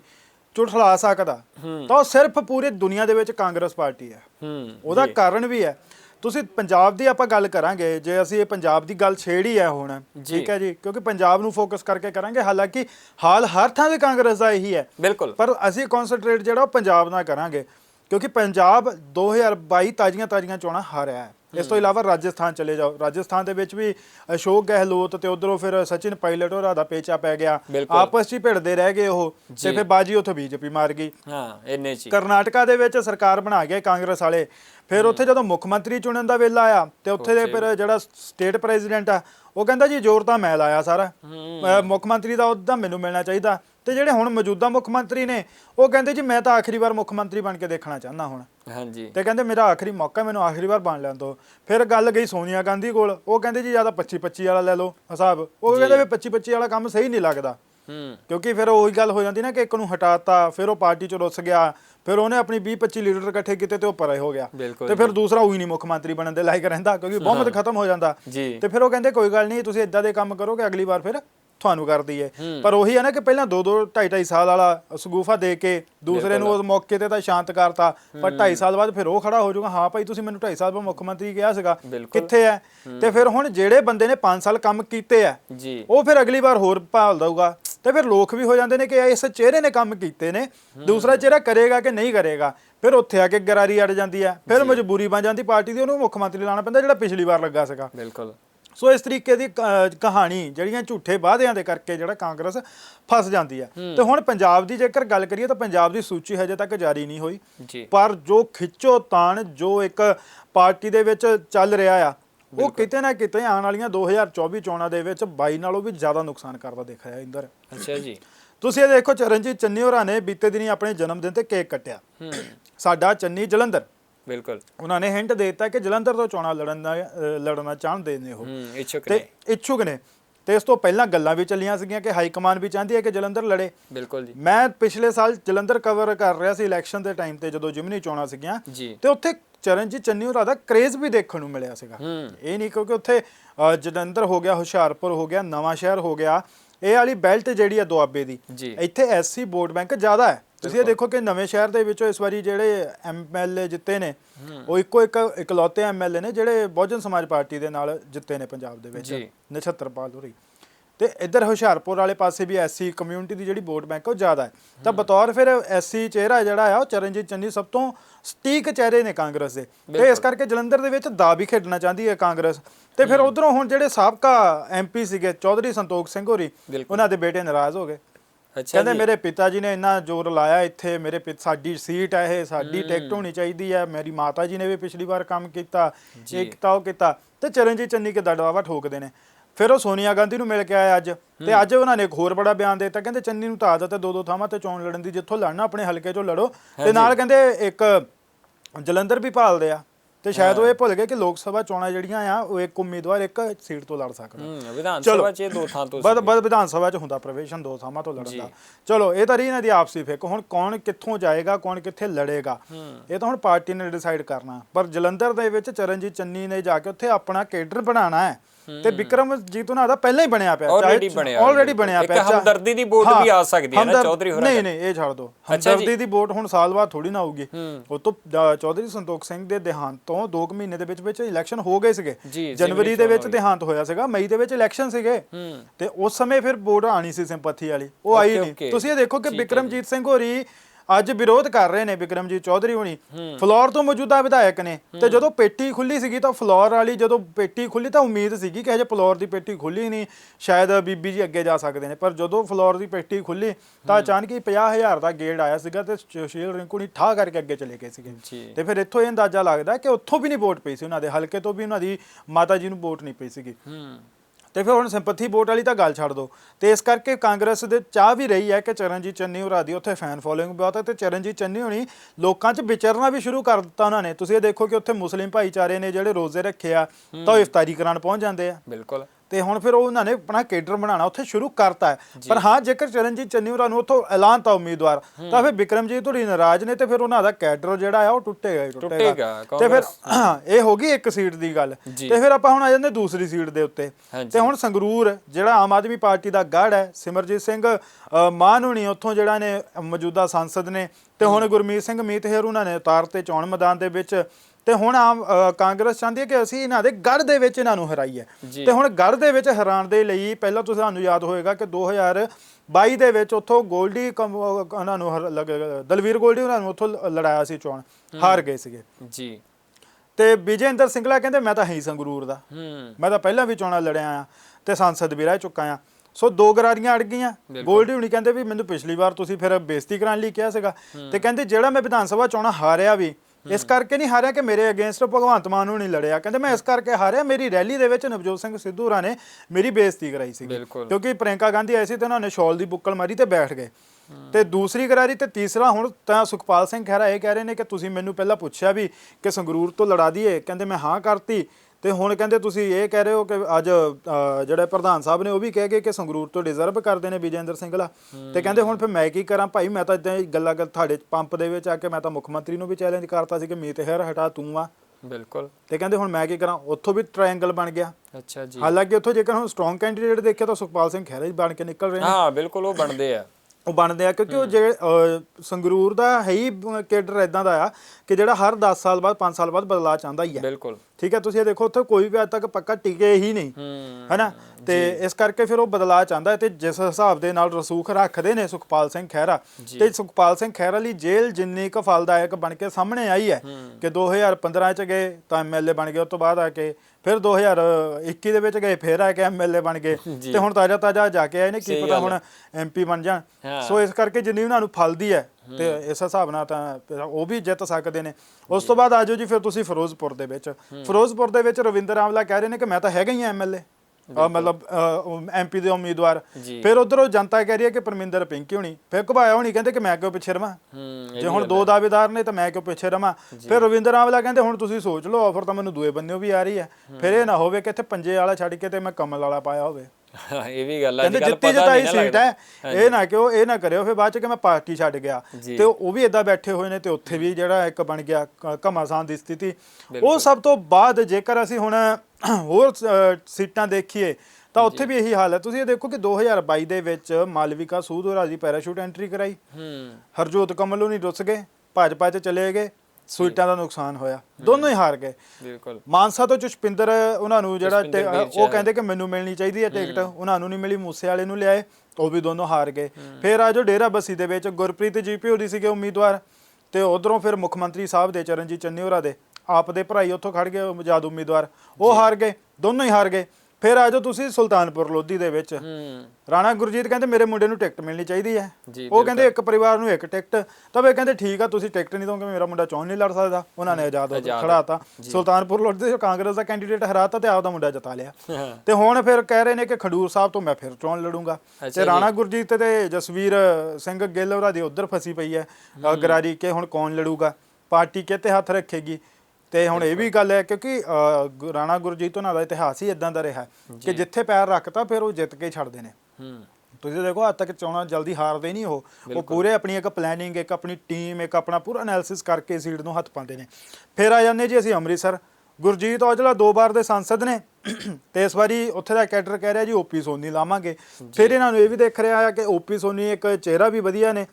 ਝੁਠਲਾ ਸਕਦਾ ਤਾਂ ਉਹ ਸਿਰਫ ਪੂਰੀ ਦੁਨੀਆ ਦੇ ਵਿੱਚ ਕਾਂਗਰਸ ਪਾਰਟੀ ਹੈ। ਹੂੰ ਉਹਦਾ ਕਾਰਨ ਵੀ ਹੈ। ਤੁਸੀਂ ਪੰਜਾਬ ਦੀ ਆਪਾਂ ਗੱਲ ਕਰਾਂਗੇ ਜੇ ਅਸੀਂ ਇਹ ਪੰਜਾਬ ਦੀ ਗੱਲ ਛੇੜੀ ਹੈ ਹੁਣ ਠੀਕ ਹੈ ਜੀ ਕਿਉਂਕਿ ਪੰਜਾਬ ਨੂੰ ਫੋਕਸ ਕਰਕੇ ਕਰਾਂਗੇ ਹਾਲਾਂਕਿ ਹਾਲ ਹਰ ਥਾਂ ਤੇ ਕਾਂਗਰਸ ਦਾ ਇਹੀ ਹੈ। ਬਿਲਕੁਲ। ਪਰ ਅਸੀਂ ਕਨਸੈਂਟਰੇਟ ਜਿਹੜਾ ਉਹ ਪੰਜਾਬ ਨਾਲ ਕਰਾਂਗੇ। ਕਿਉਂਕਿ ਪੰਜਾਬ 2022 ਤਾਜ਼ੀਆਂ ਤਾਜ਼ੀਆਂ ਚੋਣਾਂ ਹਾਰਿਆ ਹੈ। ਇਸ ਤੋਂ ਇਲਾਵਾ ਰਾਜਸਥਾਨ ਚਲੇ ਜਾਓ। ਰਾਜਸਥਾਨ ਦੇ ਵਿੱਚ ਵੀ ਅਸ਼ੋਕ ਗਹਿਲੋਤ ਤੇ ਉਧਰੋਂ ਫਿਰ ਸਚਿਨ ਪਾਇਲਟ ਹੋਰਾਂ ਦਾ ਪੇਚਾ ਪੈ ਗਿਆ। ਆਪਸ 'ਚ ਹੀ ਭਿੜਦੇ ਰਹਿ ਗਏ ਉਹ ਤੇ ਫਿਰ ਬਾਜੀ ਉੱਥੋਂ ਬੀਜੇਪੀ ਮਾਰ ਗਈ। ਹਾਂ ਇੰਨੇ ਚ। ਕਰਨਾਟਕਾ ਦੇ ਵਿੱਚ ਸਰਕਾਰ ਬਣਾ ਗਏ ਕਾਂਗਰਸ ਵਾਲੇ। ਫਿਰ ਉੱਥੇ ਜਦੋਂ ਮੁੱਖ ਮੰਤਰੀ ਚੁਣਨ ਦਾ ਵੇਲਾ ਆਇਆ ਤੇ ਉੱਥੇ ਦੇ ਫਿਰ ਜਿਹੜਾ ਸਟੇਟ ਪ੍ਰੈਜ਼ੀਡੈਂਟ ਆ ਉਹ ਕਹਿੰਦਾ ਜੀ ਜ਼ੋਰ ਤਾਂ ਮੈਂ ਲਾਇਆ ਸਾਰਾ। ਅਹ ਮੁੱਖ ਮੰਤਰੀ ਦਾ ਉਹਦਾ ਮੈਨੂੰ ਮਿਲਣਾ ਚਾਹੀਦਾ। ਤੇ ਜਿਹੜੇ ਹੁਣ ਮੌਜੂਦਾ ਮੁੱਖ ਮੰਤਰੀ ਨੇ ਉਹ ਕਹਿੰਦੇ ਜੀ ਮੈਂ ਤਾਂ ਆਖਰੀ ਵਾਰ ਮੁੱਖ ਮੰਤਰੀ ਬਣ ਕੇ ਦੇਖਣਾ ਚਾਹੁੰਦਾ ਹੁਣ। ਹਾਂਜੀ। ਤੇ ਕਹਿੰਦੇ ਮੇਰਾ ਆਖਰੀ ਮੌਕਾ ਮੈਨੂੰ ਆਖਰੀ ਵਾਰ ਬਣ ਲੈਣ ਦਿਓ। ਫਿਰ ਗੱਲ ਗਈ ਸੋਨੀਆ ਗਾਂਧੀ ਕੋਲ। ਉਹ ਕਹਿੰਦੇ ਜੀ ਜ਼ਿਆਦਾ 25 25 ਵਾਲਾ ਲੈ ਲਓ ਹਿਸਾਬ। ਉਹ ਕਹਿੰਦੇ ਵੀ 25 25 ਵਾਲਾ ਕੰਮ ਸਹੀ ਨਹੀਂ ਲੱਗਦਾ। ਹੂੰ। ਕਿਉਂਕਿ ਫਿਰ ਉਹੀ ਗੱਲ ਹੋ ਜਾਂਦੀ ਨਾ ਕਿ ਇੱਕ ਨੂੰ ਹਟਾਤਾ ਫਿਰ ਉਹ ਪਾਰਟੀ ਚੋਂ ਰੁੱਸ ਗਿਆ ਫਿਰ ਉਹਨੇ ਆਪਣੀ 20 25 ਲੀਡਰ ਇਕੱਠੇ ਕੀਤੇ ਤੇ ਉਹ ਪਰੇ ਹੋ ਗਿਆ। ਤੇ ਫਿਰ ਦੂਸਰਾ ਉਹੀ ਨਹੀਂ ਮੁੱਖ ਮੰਤਰੀ ਬਣਨ ਦੇ ਲਾਇਕ ਰਹਿੰਦਾ ਕਿਉਂਕਿ ਬਹੁਮਤ ਖਤਮ ਹੋ ਜਾਂਦਾ। ਤੇ ਫਿਰ ਉਹ ਕਹਿੰਦੇ ਕੋਈ ਗੱਲ ਨਹੀਂ ਤੁਸੀਂ ਇਦਾਂ ਦੇ ਕੰਮ ਕਰੋਗੇ ਅਗਲੀ ਵਾਰ ਫਿਰ ਤੁਹਾਨੂੰ ਕਰ ਦਈਏ। ਪਰ ਉਹੀ ਹੈ ਨਾ ਕਿ ਪਹਿਲਾਂ 2 2 2.5 2.5 ਸਾਲ ਵਾਲਾ ਸਗੂਫਾ ਦੇ ਕੇ ਦੂਸਰੇ ਨੂੰ ਉਸ ਮੌਕੇ ਤੇ ਤਾਂ ਸ਼ਾਂਤ ਕਰਤਾ। ਪਰ 2.5 ਸਾਲ ਬਾਅਦ ਫਿਰ ਉਹ ਖੜਾ ਹੋ ਜਾਊਗਾ ਹਾਂ ਭਾਈ ਤੁਸੀਂ ਮੈਨੂੰ 2.5 ਸਾਲ ਬਾਅਦ ਮੁੱਖ ਮੰਤਰੀ ਕਿਹਾ ਸੀਗਾ। ਕਿੱਥੇ ਹੈ? ਤੇ ਫਿਰ ਹੁਣ ਜਿਹੜੇ ਬੰਦੇ ਨੇ 5 ਸਾਲ ਕੰਮ ਕੀਤੇ ਆ ਉਹ ਫਿਰ ਅਗਲੀ ਵਾਰ ਹੋਰ ਭਾਲ ਦਊਗਾ। ਤੇ ਫਿਰ ਲੋਕ ਵੀ ਹੋ ਜਾਂਦੇ ਨੇ ਕਿ ਇਸ ਚਿਹਰੇ ਨੇ ਕੰਮ ਕੀਤੇ ਨੇ। ਦੂਸਰਾ ਚਿਹਰਾ ਕਰੇਗਾ ਕਿ ਨਹੀਂ ਕਰੇਗਾ ਫਿਰ ਉੱਥੇ ਆ ਕੇ ਗਰਾਰੀ ਅੜ ਜਾਂਦੀ ਹੈ ਫਿਰ ਮਜਬੂਰੀ ਬਣ ਜਾਂਦੀ ਪਾਰਟੀ ਦੀ ਉਹਨੂੰ ਮੁੱਖ ਮੰਤਰੀ ਲਾਣਾ ਪੈਂਦਾ ਜਿਹੜਾ ਪਿਛਲੀ ਵਾਰ ਲੱਗਾ ਸੀਗਾ। ਬਿਲਕੁਲ। ਸੋ ਇਸ ਤਰੀਕੇ ਦੀ ਕਹਾਣੀ ਜਿਹੜੀਆਂ ਝੂਠੇ ਵਾਅਦਿਆਂ ਦੇ ਕਰਕੇ ਜਿਹੜਾ ਕਾਂਗਰਸ ਫਸ ਜਾਂਦੀ ਹੈ। ਤੇ ਹੁਣ ਪੰਜਾਬ ਦੀ ਜੇਕਰ ਗੱਲ ਕਰੀਏ ਤਾਂ ਪੰਜਾਬ ਦੀ ਸੂਚੀ ਹਜੇ ਤੱਕ ਜਾਰੀ ਨਹੀਂ ਹੋਈ। ਪਰ ਜੋ ਖਿੱਚੋ ਤਾਣ ਜੋ ਇੱਕ ਪਾਰਟੀ ਦੇ ਵਿੱਚ ਚੱਲ ਰਿਹਾ ਆ ਉਹ ਕਿਤੇ ਨਾ ਕਿਤੇ ਆਉਣ ਵਾਲੀਆਂ 2024 ਚੋਣਾਂ ਦੇ ਵਿੱਚ 22 ਨਾਲੋਂ ਵੀ ਜ਼ਿਆਦਾ ਨੁਕਸਾਨ ਕਰਦਾ ਦਿਖ ਰਿਹਾ ਇੰਦਰ। ਅੱਛਾ ਜੀ। ਤੁਸੀਂ ਇਹ ਦੇਖੋ ਚਰਨਜੀਤ ਚੰਨੀ ਹੋਰਾਂ ਨੇ ਬੀਤੇ ਦਿਨੀ ਆਪਣੇ ਜਨਮ ਦਿਨ ਤੇ ਕੇਕ ਕੱਟਿਆ। ਹੂੰ। ਸਾਡਾ ਚੰਨੀ ਜਲੰਧਰ। ਬਿਲਕੁਲ। ਉਹਨਾਂ ਨੇ ਹਿੰਟ ਦੇ ਦਿੱਤਾ ਕਿ ਜਲੰਧਰ ਤੋਂ ਚੋਣਾਂ ਲੜਨ ਦਾ ਲੜਨਾ ਚਾਹੁੰਦੇ ਨੇ ਉਹ। ਹੂੰ ਇੱਛੁਕ ਤੇ ਨੇ। ਇੱਛੁਕ ਨੇ। ਤੇ ਇਸ ਤੋਂ ਪਹਿਲਾਂ ਗੱਲਾਂ ਵੀ ਚੱਲੀਆਂ ਸੀਗੀਆਂ ਕਿ ਹਾਈ ਕਮਾਨ ਵੀ ਚਾਹੁੰਦੀ ਹੈ ਕਿ ਜਲੰਧਰ ਲੜੇ। ਬਿਲਕੁਲ ਜੀ। ਮੈਂ ਪਿਛਲੇ ਸਾਲ ਜਲੰਧਰ ਕਵਰ ਕਰ ਰਿਹਾ ਸੀ ਇਲੈਕਸ਼ਨ ਦੇ ਟਾਈਮ ਤੇ ਜਦੋਂ ਜਿਮਨੀ ਚੋਣਾਂ ਸੀਗੀਆਂ। ਤੇ ਉੱਥੇ ਚਰਨਜੀਤ ਚੰਨੀ ਹੋਰਾਂ ਦਾ ਕ੍ਰੇਜ਼ ਵੀ ਦੇਖਣ ਨੂੰ ਮਿਲਿਆ ਸੀਗਾ। ਇਹ ਨਹੀਂ ਕਿਉਂਕਿ ਉੱਥੇ ਜਲੰਧਰ ਹੋ ਗਿਆ ਹੁਸ਼ਿਆਰਪੁਰ ਹੋ ਗਿਆ ਨਵਾਂ ਸ਼ਹਿਰ ਹੋ ਗਿਆ। ਇਹ ਵਾਲੀ ਬੈਲਟ ਜਿਹੜੀ ਆ ਦੁਆਬੇ ਦੀ ਇੱਥੇ ਐਸਸੀ ਵੋਟ ਬੈਂਕ ਜ਼ਿਆਦਾ ਹੈ। ਤੁਸੀਂ ਇਹ ਦੇਖੋ ਕਿ ਨਵੇਂ ਸ਼ਹਿਰ ਦੇ ਵਿੱਚੋਂ ਇਸ ਵਾਰੀ ਜਿਹੜੇ ਐਮਐਲਏ ਜਿੱਤੇ ਨੇ ਉਹ ਇੱਕੋ ਇੱਕ ਇਕਲੌਤੇ ਐਮਐਲਏ ਨੇ ਜਿਹੜੇ ਬਹੁਜਨ ਸਮਾਜ ਪਾਰਟੀ ਦੇ ਨਾਲ ਜਿੱਤੇ ਨੇ ਪੰਜਾਬ ਦੇ ਵਿੱਚ। ਨਛੱਤਰਪਾਲ ਹੋਰੀ। ਤੇ ਇੱਧਰ ਹੁਸ਼ਿਆਰਪੁਰ ਵਾਲੇ ਪਾਸੇ ਵੀ ਐਸਸੀ ਕਮਿਊਨਿਟੀ ਦੀ ਜਿਹੜੀ ਵੋਟ ਬੈਂਕ ਉਹ ਜ਼ਿਆਦਾ ਹੈ। ਤਾਂ ਬਤੌਰ ਫਿਰ ਐਸਸੀ ਚਿਹਰਾ ਜਿਹੜਾ ਆ ਉਹ ਚਰਨਜੀਤ ਚੰਨੀ ਸਭ ਤੋਂ ਸਟੀਕ ਚਿਹਰੇ ਨੇ ਕਾਂਗਰਸ ਦੇ। ਤੇ ਇਸ ਕਰਕੇ ਜਲੰਧਰ ਦੇ ਵਿੱਚ ਦਾ ਵੀ ਖੇਡਣਾ ਚਾਹੁੰਦੀ ਹੈ ਕਾਂਗਰਸ। ਤੇ ਫਿਰ ਉਧਰੋਂ ਹੁਣ ਜਿਹੜੇ ਸਾਬਕਾ ਐਮਪੀ ਸੀਗੇ ਚੌਧਰੀ ਸੰਤੋਖ ਸਿੰਘ ਹੋਰੀ। ਉਹਨਾਂ ਦੇ ਬੇਟੇ ਨਾਰਾਜ਼ ਹੋ ਗਏ। ਅੱਛਾ ਕਹਿੰਦੇ ਮੇਰੇ ਪਿਤਾ ਜੀ ਨੇ ਇੰਨਾ ਜ਼ੋਰ ਲਾਇਆ ਇੱਥੇ ਮੇਰੇ ਪਿਤ ਸਾਡੀ ਸੀਟ ਹੈ ਇਹ ਸਾਡੀ ਟਿਕਟ ਹੋਣੀ ਚਾਹੀਦੀ ਹੈ ਮੇਰੀ ਮਾਤਾ ਜੀ ਨੇ ਵੀ ਪਿਛਲੀ ਵਾਰ ਕੰਮ ਕੀਤਾ ਜੀ। ਇਹ ਕੀਤਾ ਉਹ ਕੀਤਾ। ਤੇ ਚਰਨਜੀਤ ਚੰਨੀ ਕੇ ਦੜਵਾਵਾ ਠੋਕਦੇ ਨੇ? ਫਿਰ ਉਹ ਸੋਨੀਆ ਗਾਂਧੀ ਨੂੰ ਮਿਲ ਕੇ ਆਏ ਅੱਜ। ਤੇ ਅੱਜ ਉਹਨਾਂ ਨੇ ਇੱਕ ਹੋਰ ਬੜਾ ਬਿਆਨ ਦਿੱਤਾ ਕਹਿੰਦੇ ਚੰਨੀ ਨੂੰ ਤਾਂ ਆਦਤ ਹੈ ਦੋ ਦੋ ਥਾਵਾਂ ਤੇ ਚੋਣ ਲੜਨ ਦੀ ਜਿੱਥੋਂ ਲੜਨਾ ਆਪਣੇ ਹਲਕੇ ਚੋਂ ਲੜੋ। ਤੇ ਨਾਲ ਕਹਿੰਦੇ ਇੱਕ ਜਲੰਧਰ ਵੀ ਭਾਲਦੇ ਆ। ਤੇ ਸ਼ਾਇਦ ਉਹ ਇਹ ਭੁੱਲ ਗਏ ਕਿ ਲੋਕ ਸਭਾ ਚੋਣਾਂ ਜਿਹੜੀਆਂ ਆ ਉਹ ਇੱਕ ਉਮੀਦਵਾਰ ਇੱਕ ਸੀਟ ਤੋਂ ਲੜ ਸਕਦਾ। ਹੂੰ ਵਿਧਾਨ। ਸਭਾ 'ਚ ਦੋ ਥਾਂ ਤੋਂ ਬਦ। ਬਦ ਵਿਧਾਨ ਸਭਾ ਚ ਹੁੰਦਾ ਪ੍ਰਵੇਸ਼ਨ ਦੋ ਥਾਵਾਂ ਤੋਂ ਲੜਨ ਦਾ। ਚਲੋ ਇਹ ਤਾਂ ਰਹੀ ਇਹਨਾਂ ਦੀ ਆਪਸੀ ਫਿੱਕ। ਹੁਣ ਕੌਣ ਕਿੱਥੋਂ ਜਾਏਗਾ ਕੌਣ ਕਿੱਥੇ ਲੜੇਗਾ? ਇਹ ਤਾਂ ਹੁਣ ਪਾਰਟੀ ਨੇ ਡਿਸਾਈਡ ਕਰਨਾ। ਪਰ ਜਲੰਧਰ ਦੇ ਵਿੱਚ ਚਰਨਜੀਤ ਚੰਨੀ ਨੇ ਜਾ ਕੇ ਉੱਥੇ ਆਪਣਾ ਕੇਡਰ ਬਣਾਉਣਾ ਹੈ। ਤੇ ਵਿਕਰਮਜੀਤ ਉਹਨਾਂ ਦਾ ਪਹਿਲਾਂ ਹੀ ਬਣਿਆ ਪਿਆ Already ਬਣਿਆ ਆਲਰੇਡੀ। ਬਣਿਆ ਇੱਕ ਪਿਆ ਚਾਹੇ- ਹਮਦਰਦੀ ਦੀ ਵੋਟ ਵੀ ਆ ਸਕਦੀ ਹੈ ਨਾ ਚੌਧਰੀ ਹੋਰਾਂ ਨਹੀਂ। ਨਹੀਂ ਇਹ ਛੱਡ ਦੋ। ਹਮਦਰਦੀ ਦੀ ਵੋਟ ਹੁਣ ਸਾਲ ਬਾਅਦ ਥੋੜੀ ਨਾ ਆਊਗੀ ਉਹ ਤੋਂ ਚੌਧਰੀ ਸੰਤੋਖ ਸਿੰਘ ਦੇ ਦੇਹਾਂਤ ਤੋਂ 2 ਮਹੀਨੇ ਦੇ ਵਿੱਚ ਵਿੱਚ ਇਲੈਕਸ਼ਨ ਹੋ ਗਏ ਸੀਗੇ। ਜਨਵਰੀ ਦੇ ਵਿੱਚ ਦੇਹਾਂਤ ਹੋਇਆ ਸੀਗਾ ਮਈ ਦੇ ਵਿੱਚ ਇਲੈਕਸ਼ਨ ਸੀਗੇ। ਤੇ ਉਸ ਸਮੇਂ ਫਿਰ ਵੋਟ ਆਣੀ ਸੀ ਸਿੰਪੈਥੀ ਵਾਲੀ। ਉਹ ਆਈ ਨਹੀਂ. ਤੁਸੀਂ ਇਹ ਦੇਖੋ ਕਿ ਵਿਕਰਮਜੀਤ ਸਿੰਘ ਹੋਰੀ ਅੱਜ ਵਿਰੋਧ ਕਰ ਰਹੇ ਨੇ ਵਿਕਰਮਜੀਤ ਚੌਧਰੀ ਹੋਣੀ। ਫਲੋਰ ਤੋਂ ਮੌਜੂਦਾ ਵਿਧਾਇਕ ਨੇ। ਤੇ ਜਦੋਂ ਪੇਟੀ ਖੁੱਲੀ ਸੀਗੀ ਤਾਂ ਫਲੋਰ ਵਾਲੀ ਜਦੋਂ ਪੇਟੀ ਖੁੱਲੀ ਤਾਂ ਉਮੀਦ ਸੀਗੀ ਕਿ ਹਜੇ ਫਲੋਰ ਦੀ ਪੇਟੀ ਖੁੱਲੀ ਨਹੀਂ ਸ਼ਾਇਦ ਬੀਬੀ ਜੀ ਅੱਗੇ ਜਾ ਸਕਦੇ ਨੇ। ਪਰ ਜਦੋਂ ਫਲੋਰ ਦੀ ਪੇਟੀ ਖੁੱਲੀ ਤਾਂ ਅਚਾਨਕ ਹੀ 50000 ਦਾ ਗੇੜ ਆਇਆ ਸੀਗਾ ਤੇ ਸੁਸ਼ੀਲ ਰਿੰਕੂ ਨੇ ਠਾ ਕਰਕੇ ਅੱਗੇ ਚਲੇ ਗਏ ਸੀਗੇ। ਤੇ ਫਿਰ ਇੱਥੋਂ ਇਹ ਅੰਦਾਜ਼ਾ ਲੱਗਦਾ ਕਿ ਉੱਥੋਂ ਵੀ ਨਹੀਂ ਵੋਟ ਪਈ ਸੀ ਉਹਨਾਂ ਦੇ। ਹਲਕੇ ਤੋਂ ਵੀ ਉਹਨਾਂ ਦੀ ਮਾਤਾ ਜੀ ਨੂੰ ਵੋਟ ਨਹੀਂ ਪਈ ਸੀਗੀ। ਹੂੰ। ਤੇ ਫਿਰ ਹੁਣ ਸਿੰਪੈਥੀ ਵੋਟ ਵਾਲੀ ਤਾਂ ਗੱਲ ਛੱਡ ਦੋ। ਤੇ ਇਸ ਕਰਕੇ ਕਾਂਗਰਸ ਦੇ ਚਾਹ ਵੀ ਰਹੀ ਹੈ ਕਿ ਚਰਨਜੀਤ ਚੰਨੀ ਹੋਰਾਂ ਦੀ ਉੱਥੇ ਫੈਨ ਫੋਲੋਇੰਗ ਬਹੁਤ ਹੈ ਤੇ ਚਰਨਜੀਤ ਚੰਨੀ ਹੋਣੀ ਲੋਕਾਂ 'ਚ ਵਿਚਰਨਾ ਵੀ ਸ਼ੁਰੂ ਕਰ ਦਿੱਤਾ ਉਹਨਾਂ ਨੇ। ਤੁਸੀਂ ਇਹ ਦੇਖੋ ਕਿ ਉੱਥੇ ਮੁਸਲਿਮ ਭਾਈਚਾਰੇ ਨੇ ਜਿਹੜੇ ਰੋਜ਼ੇ ਰੱਖੇ ਆ ਤਾਂ ਉਹ ਇਫਤਾਰੀ ਕਰਾਉਣ ਪਹੁੰਚ ਜਾਂਦੇ ਆ। ਬਿਲਕੁਲ। ਤੇ ਹੁਣ ਫਿਰ ਉਹ ਉਹਨਾਂ ਨੇ ਆਪਣਾ ਕੇਡਰ ਬਣਾਉਣਾ ਉੱਥੇ ਸ਼ੁਰੂ ਕਰਤਾ ਹੈ। ਪਰ ਹਾਂ ਜੇਕਰ ਚਰਨਜੀਤ ਚੰਨੀ ਹੋਰਾਂ ਨੂੰ ਉੱਥੋਂ ਐਲਾਨ ਤਾਂ ਉਮੀਦਵਾਰ ਤਾਂ ਫਿਰ ਵਿਕਰਮਜੀਤ ਧੁਰੀ ਨਾਰਾਜ਼ ਨੇ ਤੇ ਫਿਰ ਉਹਨਾਂ ਦਾ ਕੈਡਰ ਜਿਹੜਾ ਆ ਉਹ ਟੁੱਟੇਗਾ ਹੀ ਟੁੱਟੇਗਾ, ਤੇ ਫਿਰ ਇਹ ਹੋ ਗਈ ਇੱਕ ਸੀਟ ਦੀ ਗੱਲ। ਤੇ ਫਿਰ ਆਪਾਂ ਹੁਣ ਆ ਜਾਂਦੇ ਦੂਸਰੀ ਸੀਟ ਦੇ ਉੱਤੇ। ਤੇ ਹੁਣ ਸੰਗਰੂਰ ਜਿਹੜਾ ਆਮ ਆਦਮੀ ਪਾਰਟੀ ਦਾ ਗੜ ਹੈ ਸਿਮਰਜੀਤ ਸਿੰਘ ਮਾਨ ਹੁਣੀ ਉੱਥੋਂ ਜਿਹੜਾ ਨੇ ਮੌਜੂਦਾ ਸੰਸਦ ਨੇ ਤੇ ਹੁਣ ਗੁਰਮੀਤ ਸਿੰਘ ਮੀਤਹਿਰ ਉਹਨਾਂ ਨੇ ਉਤਾਰ ਤੇ ਚੋਣ ਮੈਦਾਨ ਦੇ ਵਿੱਚ। ਤੇ ਹੁਣ ਆਮ ਅ, ਕਾਂਗਰਸ ਚਾਹੁੰਦੀ ਹੈ ਕਿ ਅਸੀਂ ਇਹਨਾਂ ਦੇ ਗੜ ਦੇ ਵਿੱਚ ਇਹਨਾਂ ਨੂੰ ਹਰਾਈਏ। ਜੀ। ਤੇ ਹੁਣ ਗੜ ਦੇ ਵਿੱਚ ਹਰਾਉਣ ਦੇ ਲਈ ਪਹਿਲਾਂ ਤੁਸੀਂ ਤੁਹਾਨੂੰ ਯਾਦ ਹੋਏਗਾ ਕਿ 2022 ਦੇ ਵਿੱਚ ਉੱਥੋਂ ਗੋਲਡੀ ਕਮ- ਉਹਨਾਂ ਨੂੰ ਹਰ- ਲਗ- ਦਲਵੀਰ ਗੋਲਡੀ ਉਹਨਾਂ ਨੂੰ ਉੱਥੋਂ ਲ- ਲੜਾਇਆ ਸੀ ਚੋਣ। ਹਾਰ ਗਏ ਸੀਗੇ। ਜੀ। ਤੇ ਵਿਜੇਂਦਰ ਸਿੰਗਲਾ ਕਹਿੰਦੇ ਮੈਂ ਤਾਂ ਹੈ ਹੀ ਸੰਗਰੂਰ ਦਾ। ਹੂੰ। ਮੈਂ ਤਾਂ ਪਹਿਲਾਂ ਵੀ ਚੋਣਾਂ ਲੜਿਆ ਆ ਤੇ ਸੰਸਦ ਵੀ ਰਹਿ ਚੁੱਕਾ ਆ। ਸੋ ਦੋ ਗਰਾਰੀਆਂ ਅੜ ਗਈਆਂ। ਗੋਲਡੀ ਹੁਣੀ ਕਹਿੰਦੇ ਵੀ ਮੈਨੂੰ ਪਿਛਲੀ ਵਾਰ ਤੁਸੀਂ ਫਿਰ ਬੇਇੱਜ਼ਤੀ ਕਰਾਉਣ ਲਈ ਕਿਹਾ ਸੀਗਾ। ਤੇ ਕਹਿੰਦੇ ਜਿਹੜਾ ਮੈਂ ਵਿਧਾਨ ਸਭਾ ਚੋਣਾਂ ਹਾਰਿਆ ਵੀ ਇਸ ਕਰਕੇ ਨਹੀਂ ਹਾਰਿਆ ਕਿ ਮੇਰੇ ਅਗੇਂਸਟ ਭਗਵੰਤ ਮਾਨ ਨੂੰ ਨਹੀਂ ਲੜਿਆ। ਕਹਿੰਦੇ ਮੈਂ ਇਸ ਕਰਕੇ ਹਾਰਿਆ ਮੇਰੀ ਰੈਲੀ ਦੇ ਵਿੱਚ ਨਵਜੋਤ ਸਿੰਘ ਸਿੱਧੂ ਹੋਰਾਂ ਨੇ ਮੇਰੀ ਬੇਇੱਜ਼ਤੀ ਕਰਾਈ ਸੀ। ਕਿਉਂਕਿ ਪ੍ਰਿੰਕਾ ਗਾਂਧੀ ਆਈ ਸੀ ਤੇ ਉਹਨਾਂ ਨੇ ਸ਼ਾਲ ਦੀ ਬੁੱਕਲ ਮਾਰੀ ਤੇ ਬੈਠ ਗਏ। ਤੇ ਦੂਸਰੀ ਗਰਾਰੀ ਤੇ ਤੀਸਰਾ ਹੁਣ ਤਾਂ ਸੁਖਪਾਲ ਸਿੰਘ ਖਹਿਰਾ ਇਹ ਕਹਿ ਰਹੇ ਨੇ ਕਿ ਤੁਸੀਂ ਮੈਨੂੰ ਪਹਿਲਾਂ ਪੁੱਛਿਆ ਵੀ ਕਿ ਸੰਗਰੂਰ ਤੋਂ ਲੜਾ ਦਈਏ। ਕਹਿੰਦੇ ਮੈਂ ਹਾਂ ਕਰਤੀ। ਤੇ ਹੁਣ ਕਹਿੰਦੇ ਤੁਸੀਂ ਇਹ ਕਹਿ ਰਹੇ ਹੋ ਕਿ ਅੱਜ ਜਿਹੜੇ ਪ੍ਰਧਾਨ ਸਾਹਿਬ ਨੇ ਉਹ ਵੀ ਕਹਿ ਗਏ ਕਿ ਸੰਗਰੂਰ ਤੋਂ ਡਿਜ਼ਰਵ ਕਰਦੇ ਨੇ ਵਿਜੇਂਦਰ ਸਿੰਘਲਾ ਤੇ ਕਹਿੰਦੇ ਹੁਣ ਫਿਰ ਮੈਂ ਕੀ ਕਰਾਂ? ਭਾਈ ਮੈਂ ਤਾਂ ਇਦਾਂ ਗੱਲਾਂ ਕਰ ਤੁਹਾਡੇ ਪੰਪ ਦੇ ਵਿੱਚ ਆ ਕੇ ਮੈਂ ਤਾਂ ਮੁੱਖ ਮੰਤਰੀ ਨੂੰ ਵੀ ਚੈਲੰਜ ਕਰਤਾ ਸੀ ਕਿ ਮੀਤ ਹੈਰ ਹਟਾ ਤੂੰ ਆ। ਬਿਲਕੁਲ। ਤੇ ਕਹਿੰਦੇ ਹੁਣ ਮੈਂ ਕੀ ਕਰਾਂ? ਉੱਥੋਂ ਵੀ ਟ੍ਰਾਇੰਗਲ ਬਣ ਗਿਆ। ਅੱਛਾ ਜੀ। ਹਾਲਾਂਕਿ ਉੱਥੋਂ ਜੇਕਰ ਹੁਣ ਸਟਰੋਂਗ ਕੈਂਡੀਡੇਟ ਦੇਖਿਆ ਤਾਂ ਸੁਖਪਾਲ ਸਿੰਘ ਖਹਿਰਾ ਹੀ ਬਣ ਕੇ ਨਿਕਲ ਰਹੇ ਨੇ। ਹਾਂ ਬਿਲਕੁਲ ਉਹ ਬਣਦੇ ਆ। ਉਹ ਬਣਦੇ ਆ ਕਿਉਂਕਿ ਉਹ ਜਿਹੜੇ ਅਹ, ਸੰਗਰੂਰ ਦਾ ਹੈ ਹੀ ਕੇਡਰ ਇਦਾਂ ਦਾ ਆ ਕਿ ਜਿਹੜਾ ਹਰ 10 ਸਾਲ ਬਾਅਦ 5 ਸਾਲ ਬਾਅਦ ਬਦਲਾਅ ਚਾਹੁੰਦਾ ਹੀ ਹੈ ਬਿਲਕੁਲ। ਠੀਕ ਹੈ ਤੁਸੀਂ ਇਹ ਦੇਖੋ ਉੱਥੇ ਕੋਈ ਵੀ ਅੱਜ ਤੱਕ ਪੱਕਾ ਟਿਕੇ ਹੀ ਨਹੀਂ। ਹੂੰ। ਹੈਨਾ ਤੇ ਇਸ ਕਰਕੇ ਫਿਰ ਉਹ ਬਦਲਾਅ ਚਾਹੁੰਦਾ ਤੇ ਜਿਸ ਹਿਸਾਬ ਦੇ ਨਾਲ ਰਸੂਖ ਰੱਖਦੇ ਨੇ ਸੁਖਪਾਲ ਸਿੰਘ ਖਹਿਰਾ ਤੇ ਸੁਖਪਾਲ ਸਿੰਘ ਖਹਿਰਾ ਲਈ ਜੇਲ੍ਹ ਜਿੰਨੀ ਕੁ ਫਲਦਾਇਕ ਬਣ ਕੇ ਸਾਹਮਣੇ ਆਈ ਹੈ ਕਿ 2015 ਚ ਗਏ ਤਾਂ ਐਮਐਲਏ ਬਣ ਗਏ ਉਸ ਤੋਂ ਬਾਅਦ ਆ ਕੇ ਫਿਰ 2021 ਦੇ ਵਿੱਚ ਗਏ ਫਿਰ ਆ ਕੇ ਐਮਐਲਏ ਬਣ ਗਏ ਤੇ ਹੁਣ ਤਾਜ਼ਾ ਤਾਜ਼ਾ ਜਾ ਕੇ ਆਏ ਨੇ ਕੀ ਪਤਾ ਹੁਣ ਐਮਪੀ ਬਣ ਜਾਣ। ਸੋ ਇਸ ਕਰਕੇ ਜਿੰਨੀ ਉਹਨਾਂ ਨੂੰ ਫਲਦੀ ਹੈ ਤੇ ਇਸ ਹਿਸਾਬ ਨਾਲ ਤਾਂ ਉਹ ਵੀ ਜਿੱਤ ਸਕਦੇ ਨੇ। ਉਸ ਤੋਂ ਬਾਅਦ ਆਜੋ ਜੀ ਫਿਰ ਤੁਸੀਂ ਫਿਰੋਜ਼ਪੁਰ ਦੇ ਵਿੱਚ। ਫਿਰੋਜ਼ਪੁਰ ਦੇ ਵਿੱਚ ਰਵਿੰਦਰ ਆਮਲਾ ਕਹਿ ਰਹੇ ਨੇ ਕਿ ਮੈਂ ਤਾਂ ਹੈਗਾ ਹੀ ਆ ਐਮਐਲਏ ਮਤਲਬ ਐਮਪੀ ਦੇ ਉਮੀਦਵਾਰ। ਜੀ। ਫਿਰ ਉਧਰੋਂ ਜਨਤਾ ਕਹਿ ਰਹੀ ਹੈ ਕਿ ਪਰਮਿੰਦਰ ਪਿੰਕੀ ਹੋਣੀ। ਫਿਰ ਘਬਾਇਆ ਹੋਣੀ ਕਹਿੰਦੇ ਕਿ ਮੈਂ ਕਿਉਂ ਪਿੱਛੇ ਰਵਾਂ? ਹੂੰ ਜੇ ਹੁਣ ਦੋ ਦਾਅਵੇਦਾਰ ਨੇ ਤਾਂ ਮੈਂ ਕਿਉਂ ਪਿੱਛੇ ਰਵਾਂ? ਫਿਰ ਰਵਿੰਦਰ ਆਮਲਾ ਕਹਿੰਦੇ ਹੁਣ ਤੁਸੀਂ ਸੋਚ ਲਓ ਆਫਰ ਤਾਂ ਮੈਨੂੰ ਦੂਏ ਬੰਨਿਓ ਵੀ ਆ ਰਹੀ ਹੈ। ਫਿਰ ਇਹ ਨਾ ਹੋਵੇ ਕਿ ਇੱਥੇ ਪੰਜੇ ਵਾਲਾ ਛੱਡ ਕੇ ਤੇ ਮੈਂ ਕਮਲ ਵਾਲਾ ਪਾਇਆ ਹੋਵੇ। ਇਹ ਵੀ ਗੱਲ ਆ ਕਹਿੰਦੇ ਜਿੱਤੀ ਪਤਾ ਜਿਤਾਈ ਸੀਟ ਹੈ। ਇਹ ਨਾ ਕਿ ਉਹ ਇਹ ਨਾ ਕਰਿਓ ਫਿਰ ਬਾਅਦ ਚ ਕਿ ਮੈਂ ਪਾਰਟੀ ਛੱਡ ਗਿਆ। ਤੇ ਉਹ ਵੀ ਇਦਾਂ ਬੈਠੇ ਹੋਏ ਨੇ ਤੇ ਉੱਥੇ ਵੀ ਜਿਹੜਾ ਇੱਕ ਬਣ ਗਿਆ ਘਮਾਸਾਨ ਦੀ ਸਥਿਤੀ। ਉਹ ਸਭ ਤੋਂ ਬਾਅਦ ਜੇਕਰ ਅਸੀਂ ਹੁਣ ਹੋਰ ਸੀਟਾਂ ਦੇਖੀਏ ਤਾਂ ਉੱਥੇ ਵੀ ਇਹੀ ਹਾਲ ਹੈ। ਤੁਸੀਂ ਇਹ ਦੇਖੋ ਕਿ 2022 ਦੇ ਵਿੱਚ ਮਾਲਵਿਕਾ ਸੂਦ ਹੋਰਾਂ ਦੀ ਪੈਰਾਸ਼ੂਟ ਐਂਟਰੀ ਕਰਾਈ। ਹਰਜੋਤ ਕਮਲ ਨਹੀਂ ਰੁੱਸ ਗਏ ਭਾਜਪਾ 'ਚ ਚਲੇ ਗਏ। ਸੀਟਾਂ ਦਾ ਨੁਕਸਾਨ ਹੋਇਆ। ਦੋਨੋਂ ਹੀ ਹਾਰ ਗਏ। ਬਿਲਕੁਲ। ਮਾਨਸਾ ਤੋਂ ਜਸਪਿੰਦਰ ਉਹਨਾਂ ਨੂੰ ਜਿਹੜਾ ਟਿ- ਉਹ। ਕਹਿੰਦੇ ਕਿ ਮੈਨੂੰ ਮਿਲਣੀ ਚਾਹੀਦੀ ਹੈ ਟਿਕਟ। ਉਹਨਾਂ ਨੂੰ ਨਹੀਂ ਮਿਲੀ ਮੂਸੇ ਵਾਲੇ ਨੂੰ ਲਿਆਏ ਉਹ ਵੀ ਦੋਨੋਂ ਹਾਰ ਗਏ। ਫਿਰ ਆ ਜੋ ਡੇਰਾ ਬੱਸੀ ਦੇ ਵਿੱਚ ਗੁਰਪ੍ਰੀਤ ਜੀਪੀ ਹੋਰੀ ਸੀਗੇ ਉਮੀਦਵਾਰ ਤੇ ਉਧਰੋਂ ਫਿਰ ਮੁੱਖ ਮੰਤਰੀ ਸਾਹਿਬ ਦੇ ਚਰਨਜੀਤ ਚੰਨੀ ਹੋਰਾਂ ਦੇ। ਆਪ ਦੇ ਭਰਾਈ ਉੱਥੋਂ ਖੜ ਗਏ ਉਹ ਆਜ਼ਾਦ ਉਮੀਦਵਾਰ। ਉਹ ਹਾਰ ਗਏ ਦੋਨੋਂ ਹੀ ਹਾਰ ਗਏ। ਫਿਰ ਆ ਜਾਓ ਤੁਸੀਂ ਸੁਲਤਾਨਪੁਰ ਲੋਧੀ ਦੇ ਵਿੱਚ। ਹੂੰ। ਰਾਣਾ ਗੁਰਜੀਤ ਕਹਿੰਦੇ ਮੇਰੇ ਮੁੰਡੇ ਨੂੰ ਟਿਕਟ ਮਿਲਣੀ ਚਾਹੀਦੀ ਹੈ। ਜੀ, ਉਹ ਕਹਿੰਦੇ ਇੱਕ ਪਰਿਵਾਰ ਨੂੰ ਇੱਕ ਟਿਕਟ। ਤਾਂ ਵੇ ਕਹਿੰਦੇ ਠੀਕ ਆ ਤੁਸੀਂ ਟਿਕਟ ਨਹੀਂ ਦੋਗੇ ਮੇਰਾ ਮੁੰਡਾ ਚੋਣ ਨਹੀਂ ਲੜ ਸਕਦਾ। ਉਹਨਾਂ ਨੇ ਆਜ਼ਾਦ ਆਜ਼ਾਦ। ਖੜਾਤਾ ਸੁਲਤਾਨਪੁਰ ਲੋਧੀ ਦੇ ਕਾਂਗਰਸ ਦਾ ਕੈਂਡੀਡੇਟ ਹਰਾਤਾ ਤੇ ਆਪਦਾ ਮੁੰਡਾ ਜਿਤਾ ਲਿਆ। ਹਾਂ। ਤੇ ਹੁਣ ਫਿਰ ਕਹਿ ਰਹੇ ਨੇ ਕਿ ਖਡੂਰ ਸਾਹਿਬ ਤੋਂ ਮੈਂ ਫਿਰ ਚੋਣ ਲੜੂੰਗਾ। ਤੇ ਰਾਣਾ ਗੁਰਜੀਤ ਤੇ ਜਸਵੀਰ ਸਿੰਘ ਗਿੱਲ ਹੋਰਾਂ ਦੀ ਉਧਰ ਫਸੀ ਪਈ ਹੈ। ਗਰਾਰੀ ਕਿ ਹੁਣ ਕੌਣ ਲੜੂਗਾ? ਪਾਰਟੀ ਕਿਤੇ ਹੱਥ ਰੱਖੇਗੀ? ਤੇ ਹੁਣ ਇਹ ਵੀ ਗੱਲ ਹੈ ਕਿਉਂਕਿ ਰਾਣਾ ਗੁਰਜੀਤ ਉਹਨਾਂ ਦਾ ਇਤਿਹਾਸ ਹੀ ਇਦਾਂ ਦਾ ਰਿਹਾ ਕਿ ਜਿੱਥੇ ਪੈਰ ਰੱਖਤਾ ਫਿਰ ਉਹ ਜਿੱਤ ਕੇ ਛੱਡਦੇ ਨੇ। ਹੂੰ। ਤੁਸੀਂ ਦੇਖੋ ਅੱਜ ਤੱਕ ਚੋਣਾਂ ਜਲਦੀ ਹਾਰਦੇ ਨਹੀਂ ਉਹ। ਉਹ ਪੂਰੇ ਆਪਣੀ ਇੱਕ ਪਲੈਨਿੰਗ ਇੱਕ ਆਪਣੀ ਟੀਮ ਇੱਕ ਆਪਣਾ ਪੂਰਾ ਐਨਾਲਿਸਿਸ ਕਰਕੇ ਸੀਟ ਨੂੰ ਹੱਥ ਪਾਉਂਦੇ ਨੇ। ਫਿਰ ਆ ਜਾਂਦੇ ਜੀ ਅਸੀਂ ਅੰਮ੍ਰਿਤਸਰ। ਗੁਰਜੀਤ ਔਜਲਾ ਦੋ ਵਾਰ ਦੇ ਸੰਸਦ ਨੇ। ਤੇ ਇਸ ਵਾਰੀ ਉੱਥੇ ਦਾ ਕੈਡਰ ਕਹਿ ਰਿਹਾ ਜੀ ਓਪੀ ਸੋਨੀ ਲਾਵਾਂਗੇ। ਫਿਰ ਇਹਨਾਂ ਨੂੰ ਇਹ ਵੀ ਦੇਖ ਰਿਹਾ ਆ ਕਿ ਓਪੀ ਸੋਨੀ ਇੱਕ ਚਿਹਰਾ ਵੀ ਵਧੀਆ ਨੇ।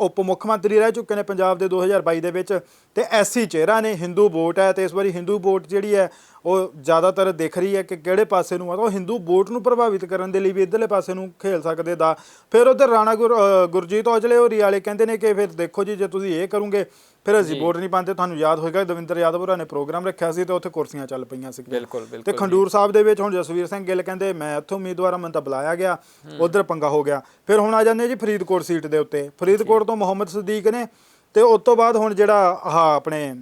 ਉਪ ਮੁੱਖ ਮੰਤਰੀ ਰਹਿ ਚੁੱਕੇ ਨੇ ਪੰਜਾਬ ਦੇ 2022 ਦੇ ਵਿੱਚ। ਤੇ ਐਸੀ ਚਿਹਰਾ ਨੇ ਹਿੰਦੂ ਵੋਟ ਹੈ ਤੇ ਇਸ ਵਾਰੀ ਹਿੰਦੂ ਵੋਟ ਜਿਹੜੀ ਹੈ ਉਹ ਜ਼ਿਆਦਾਤਰ ਦਿਖ ਰਹੀ ਹੈ ਕਿ ਕਿਹੜੇ ਪਾਸੇ ਨੂੰ ਆ। ਉਹ ਹਿੰਦੂ ਵੋਟ ਨੂੰ ਪ੍ਰਭਾਵਿਤ ਕਰਨ ਦੇ ਲਈ ਵੀ ਇਧਰਲੇ ਪਾਸੇ ਨੂੰ ਖੇਲ ਸਕਦੇ ਦਾ। ਫਿਰ ਉਧਰ ਰਾਣਾ ਗੁਰਜੀਤ ਔਜਲੇ ਹੋਰੀ ਵਾਲੇ ਕਹਿੰਦੇ ਨੇ ਕਿ ਫਿਰ ਦੇਖੋ ਜੀ ਜੇ ਤੁਸੀਂ ਇਹ ਕਰੋਗੇ ਫਿਰ ਅਸੀਂ ਵੋਟ ਨਹੀਂ ਪਾਉਂਦੇ। ਤੁਹਾਨੂੰ ਯਾਦ ਹੋਏਗਾ ਦਵਿੰਦਰ ਯਾਦਵ ਹੋਰਾਂ ਨੇ ਪ੍ਰੋਗਰਾਮ ਰੱਖਿਆ ਸੀ ਤੇ ਉੱਥੇ ਕੁਰਸੀਆਂ ਚੱਲ ਪਈਆਂ ਸੀ। ਬਿਲਕੁਲ ਤੇ ਬਿਲਕੁਲ ਖੰਡੂਰ ਸਾਹਿਬ ਦੇ ਵਿੱਚ ਹੁਣ ਜਸਵੀਰ ਸਿੰਘ ਗਿੱਲ ਕਹਿੰਦੇ ਮੈਂ ਇੱਥੋਂ ਉਮੀਦਵਾਰ ਹਾਂ ਮੈਨੂੰ ਤਾਂ ਬੁਲਾਇਆ ਗਿਆ ਉਧਰ ਪੰਗਾ ਹੋ ਗਿਆ। ਫਿਰ ਹੁਣ ਆ ਜਾਂਦੇ ਜੀ ਫਰੀਦਕੋਟ ਸੀਟ ਦੇ ਉੱਤੇ। ਫਰੀਦਕੋਟ ਤੋਂ ਮੁਹੰਮਦ ਸਦੀਕ ਨੇ ਤੇ ਉਸ ਤੋਂ ਬਾਅਦ ਹੁਣ ਜਿਹੜਾ ਆਹ ਆਪਣੇ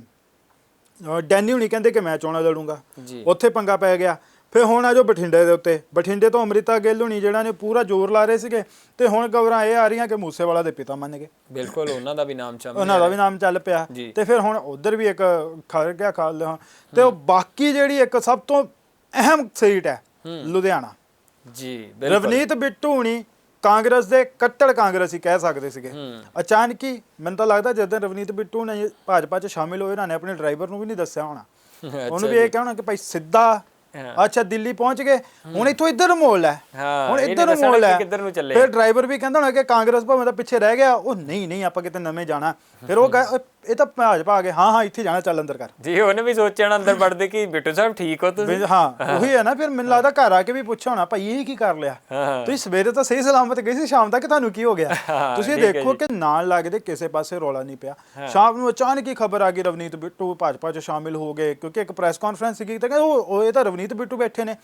ਡੈਨੀ ਹੁਣੀ ਕਹਿੰਦੇ ਕਿ ਮੈਂ ਚੋਣਾਂ ਲੜੂੰਗਾ। ਉੱਥੇ ਪੰਗਾ ਪੈ ਗਿਆ। ਫਿਰ ਹੁਣ ਆ ਜੋ ਬਠਿੰਡੇ ਦੇ ਉੱਤੇ। ਬਠਿੰਡੇ ਤੋਂ ਅਮ੍ਰਿਤਾ ਗਿੱਲ ਹੁਣੀ ਜਿਹੜਾ ਨੇ ਪੂਰਾ ਜ਼ੋਰ ਲਾ ਰਹੇ ਸੀਗੇ ਤੇ ਹੁਣ ਖਬਰਾਂ ਇਹ ਆ ਰਹੀਆਂ ਕਿ ਮੂਸੇਵਾਲਾ ਦੇ ਪਿਤਾ ਮੰਨ ਗਏ। ਬਿਲਕੁਲ ਉਹਨਾਂ ਦਾ ਵੀ ਨਾਮ ਚਮ ਉਹਨਾਂ ਦਾ ਵੀ ਨਾਮ ਚੱਲ ਪਿਆ। ਤੇ ਫਿਰ ਹੁਣ ਉਧਰ ਵੀ ਇੱਕ ਖੜ ਗਿਆ ਖਾਲ ਤੇ ਉਹ ਬਾਕੀ ਜਿਹੜੀ ਇੱਕ ਸਭ ਤੋਂ ਅਹਿਮ ਸੀਟ ਹੈ ਲੁਧਿਆਣਾ। ਜੀ ਬਿਲਕੁਲ। ਰਵਨੀਤ ਬਿੱਟੂ ਹੁਣੀ ਕਾਂਗਰਸ ਦੇ ਕੱਟੜ ਕਾਂਗਰਸੀ ਕਹਿ ਸਕਦੇ ਸੀਗੇ। ਅਚਾਨਕ ਹੀ ਮੈਨੂੰ ਤਾਂ ਲੱਗਦਾ ਜਦੋਂ ਰਵਨੀਤ ਬਿੱਟੂ ਨੇ ਭਾਜਪਾ 'ਚ ਸ਼ਾਮਿਲ ਹੋਏ ਉਹਨਾਂ ਨੇ ਆਪਣੇ ਡਰਾਈਵਰ ਨੂੰ ਵੀ ਨਹੀਂ ਦੱਸਿਆ ਹੋਣਾ। ਉਹਨੂੰ ਵੀ ਇਹ ਕਹਿਣਾ ਕਿ ਭਾਈ ਸਿੱਧਾ। ਅੱਛਾ ਦਿੱਲੀ ਪਹੁੰਚ ਗਏ ਹੁਣ ਇੱਥੋਂ ਇੱਧਰ ਨੂੰ ਮੋੜ ਲੈ। ਹਾਂ, ਹੁਣ ਇੱਧਰ ਨੂੰ ਮੋੜ ਲੈ। ਫਿਰ ਡਰਾਈਵਰ ਵੀ ਕਹਿੰਦਾ ਹੋਣਾ ਕਿ ਕਾਂਗਰਸ ਭਾਵੇਂ ਤਾਂ ਪਿੱਛੇ ਰਹਿ ਗਿਆ ਉਹ ਨਹੀਂ ਨਹੀਂ ਆਪਾਂ ਕਿਤੇ ਨਵੇਂ ਜਾਣਾ। ਫਿਰ ਉਹ ਇਹ ਤਾਂ ਭਾਜਪਾ ਆ ਗਏ ਹਾਂ ਹਾਂ ਇੱਥੇ ਜਾਣਾ ਚੱਲ ਅੰਦਰ ਕਰ ਜੀ ਉਹਨੇ ਵੀ ਸੋਚਿਆ ਨਾ ਅੰਦਰ ਵੜਦੇ ਕਿ ਬਿੱਟੂ ਸਾਹਿਬ ਠੀਕ ਹੋ ਤੁਸੀਂ? ਹਾਂ ਉਹੀ ਹੈ ਨਾ ਫਿਰ ਮੈਨੂੰ ਲੱਗਦਾ ਘਰ ਆ ਕੇ ਵੀ ਪੁੱਛਿਆ ਹੋਣਾ ਭਾਈ ਇਹ ਕੀ ਕਰ ਲਿਆ? ਤੁਸੀਂ ਸਵੇਰੇ ਤਾਂ ਸਹੀ ਸਲਾਮਤ ਗਏ ਸੀ ਸ਼ਾਮ ਤੱਕ ਤੁਹਾਨੂੰ ਕੀ ਹੋ ਗਿਆ? ਤੁਸੀਂ ਦੇਖੋ ਕਿ ਨਾਲ ਲੱਗਦੇ ਕਿਸੇ ਪਾਸੇ ਰੌਲਾ ਨਹੀਂ ਪਿਆ। ਸ਼ਾਮ ਨੂੰ ਅਚਾਨਕ ਹੀ ਖਬਰ ਆ ਗਈ ਰਵਨੀਤ ਬਿੱਟੂ ਭਾਜਪਾ 'ਚ ਸ਼ਾਮਿਲ ਹੋ ਗਏ ਕਿਉਂਕਿ ਇੱਕ ਪ੍ਰੈਸ ਕਾਨਫਰੰਸ ਸੀਗੀ ਤਾਂ ਕਹਿੰਦੇ ਉਹ ਇਹ ਤਾਂ ਰਵਨੀਤ ਬਿੱਟੂ ਬੈਠੇ ਨੇ।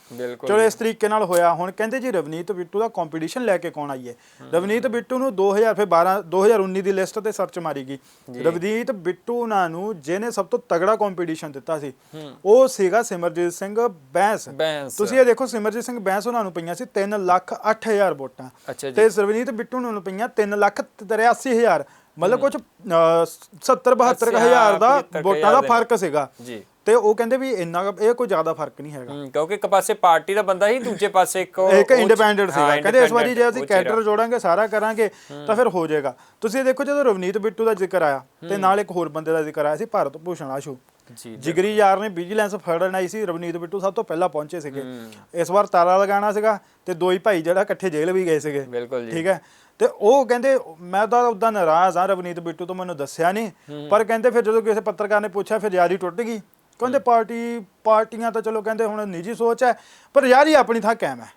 ਚਲੋ ਇਸ ਤਰੀਕੇ ਨਾਲ ਹੋਇਆ। ਹੁਣ ਕਹਿੰਦੇ ਜੀ ਰਵਨੀਤ ਬਿੱਟੂ ਦਾ ਕੰਪੀਟੀਸ਼ਨ ਲੈ ਕੇ ਕੌਣ ਆਈਏ ਰਵਨੀਤ ਬਿੱਟੂ ਨੂੰ 2000 ਫਿਰ 12 2019 ਦੀ ਲਿਸਟ ਤੇ ਸਰਚ ਮਾਰੀ ਗਈ। ਰਵਨੀਤ ਬਿੱਟੂ ਉਹਨਾਂ ਨੂੰ ਜਿਹਨੇ ਸਭ ਤੋਂ ਤਗੜਾ ਕੰਪੀਟੀਸ਼ਨ ਦਿੱਤਾ ਸੀ। ਉਹ ਸੀਗਾ ਸਿਮਰਜੀਤ ਸਿੰਘ ਬੈਂਸ। ਤੁਸੀਂ ਇਹ ਦੇਖੋ ਸਿਮਰਜੀਤ ਸਿੰਘ ਬੈਂਸ ਉਹਨਾਂ ਨੂੰ ਪਈਆਂ ਸੀ 3 ਲੱਖ 8000 ਵੋਟਾਂ। ਤੇ ਸਰਵਨੀਤ ਬਿੱਟੂ ਨੂੰ ਪਈਆਂ 3 ਲੱਖ 83000 ਮਤਲਬ ਕੁਝ 70 72000 ਦਾ 75,000 ਵੋਟਾਂ ਦਾ ਦੇ ਫ਼ਰਕ ਸੀਗਾ। ਜੀ। ਤੇ ਉਹ ਕਹਿੰਦੇ ਵੀ ਇੰਨਾ ਕੁ- ਇਹ ਕੋਈ ਜ਼ਿਆਦਾ ਫ਼ਰਕ ਨਹੀਂ ਹੈਗਾ। ਕਿਉਂਕਿ ਇੱਕ ਪਾਸੇ ਪਾਰਟੀ ਦਾ ਬੰਦਾ ਹੀ ਦੂਜੇ ਪਾਸੇ ਇੱਕ ਉਹ- ਇੱਕ ਉਹ ਚ- ਇੰਡੀਪੈਂਡੈਂਟ ਹਾਂ, ਸੀਗਾ। ਕਹਿੰਦੇ ਇਸ ਵਾਰੀ ਜੇ independent, ਅਸੀਂ ਉਹ ਚਿਹਰਾ। ਕੈਡਰ ਜੋੜਾਂਗੇ ਸਾਰਾ ਕਰਾਂਗੇ ਤਾਂ ਫਿਰ ਹੋ ਜਾਏਗਾ। ਤੁਸੀਂ ਦੇਖੋ ਜਦੋਂ ਰਵਨੀਤ ਬਿੱਟੂ ਦਾ ਜ਼ਿਕਰ ਆਇਆ ਤੇ ਨਾਲ ਇੱਕ ਹੋਰ ਬੰਦੇ ਦਾ ਜ਼ਿਕਰ ਆਇਆ ਸੀ ਭਾਰਤ ਭੂਸ਼ਣ ਆਸ਼ੂ। ਜੀ ਜਿਗਰੀ ਯਾਰ ਨੇ ਵਿਜੀਲੈਂਸ ਫੜਨ ਆਈ ਸੀ ਰਵਨੀਤ ਬਿੱਟੂ ਸਭ ਤੋਂ ਪਹਿਲਾਂ ਪਹੁੰਚੇ ਸੀਗੇ। ਇਸ ਵਾਰ ਤਾਰਾ ਲਗਾਉਣਾ ਸੀਗਾ ਤੇ ਦੋ ਹੀ ਭਾਈ ਜਿਹੜਾ ਇਕੱਠੇ ਜੇਲ੍ਹ ਵੀ ਗਏ ਸੀਗੇ। ਬਿਲਕੁਲ ਜੀ। ਠੀਕ ਹੈ? ਤੇ ਉਹ ਕਹਿੰਦੇ ਮੈਂ ਤਾਂ ਉਦਾਂ ਨਾਰਾਜ਼ ਆ ਰਵਨੀਤ ਬਿੱਟੂ ਤੋਂ ਮੈਨੂੰ ਦੱਸਿਆ ਨਹੀਂ। ਪਰ ਕਹਿੰਦੇ ਫਿਰ ਜਦੋਂ ਕਿਸੇ ਪੱਤਰਕਾਰ ਨੇ ਪੁੱਛਿਆ ਫਿਰ ਯਾਰੀ ਟੁੱਟ ਗਈ। ਕਹਿੰਦੇ ਪਾਰਟੀ ਪਾਰਟੀਆਂ ਤਾਂ ਚਲੋ ਕਹਿੰਦੇ ਹੁਣ ਨਿੱਜੀ ਸੋਚ ਹੈ ਪਰ ਯਾਰੀ ਆਪਣੀ ਥਾਂ ਕਾਇਮ ਹੈ।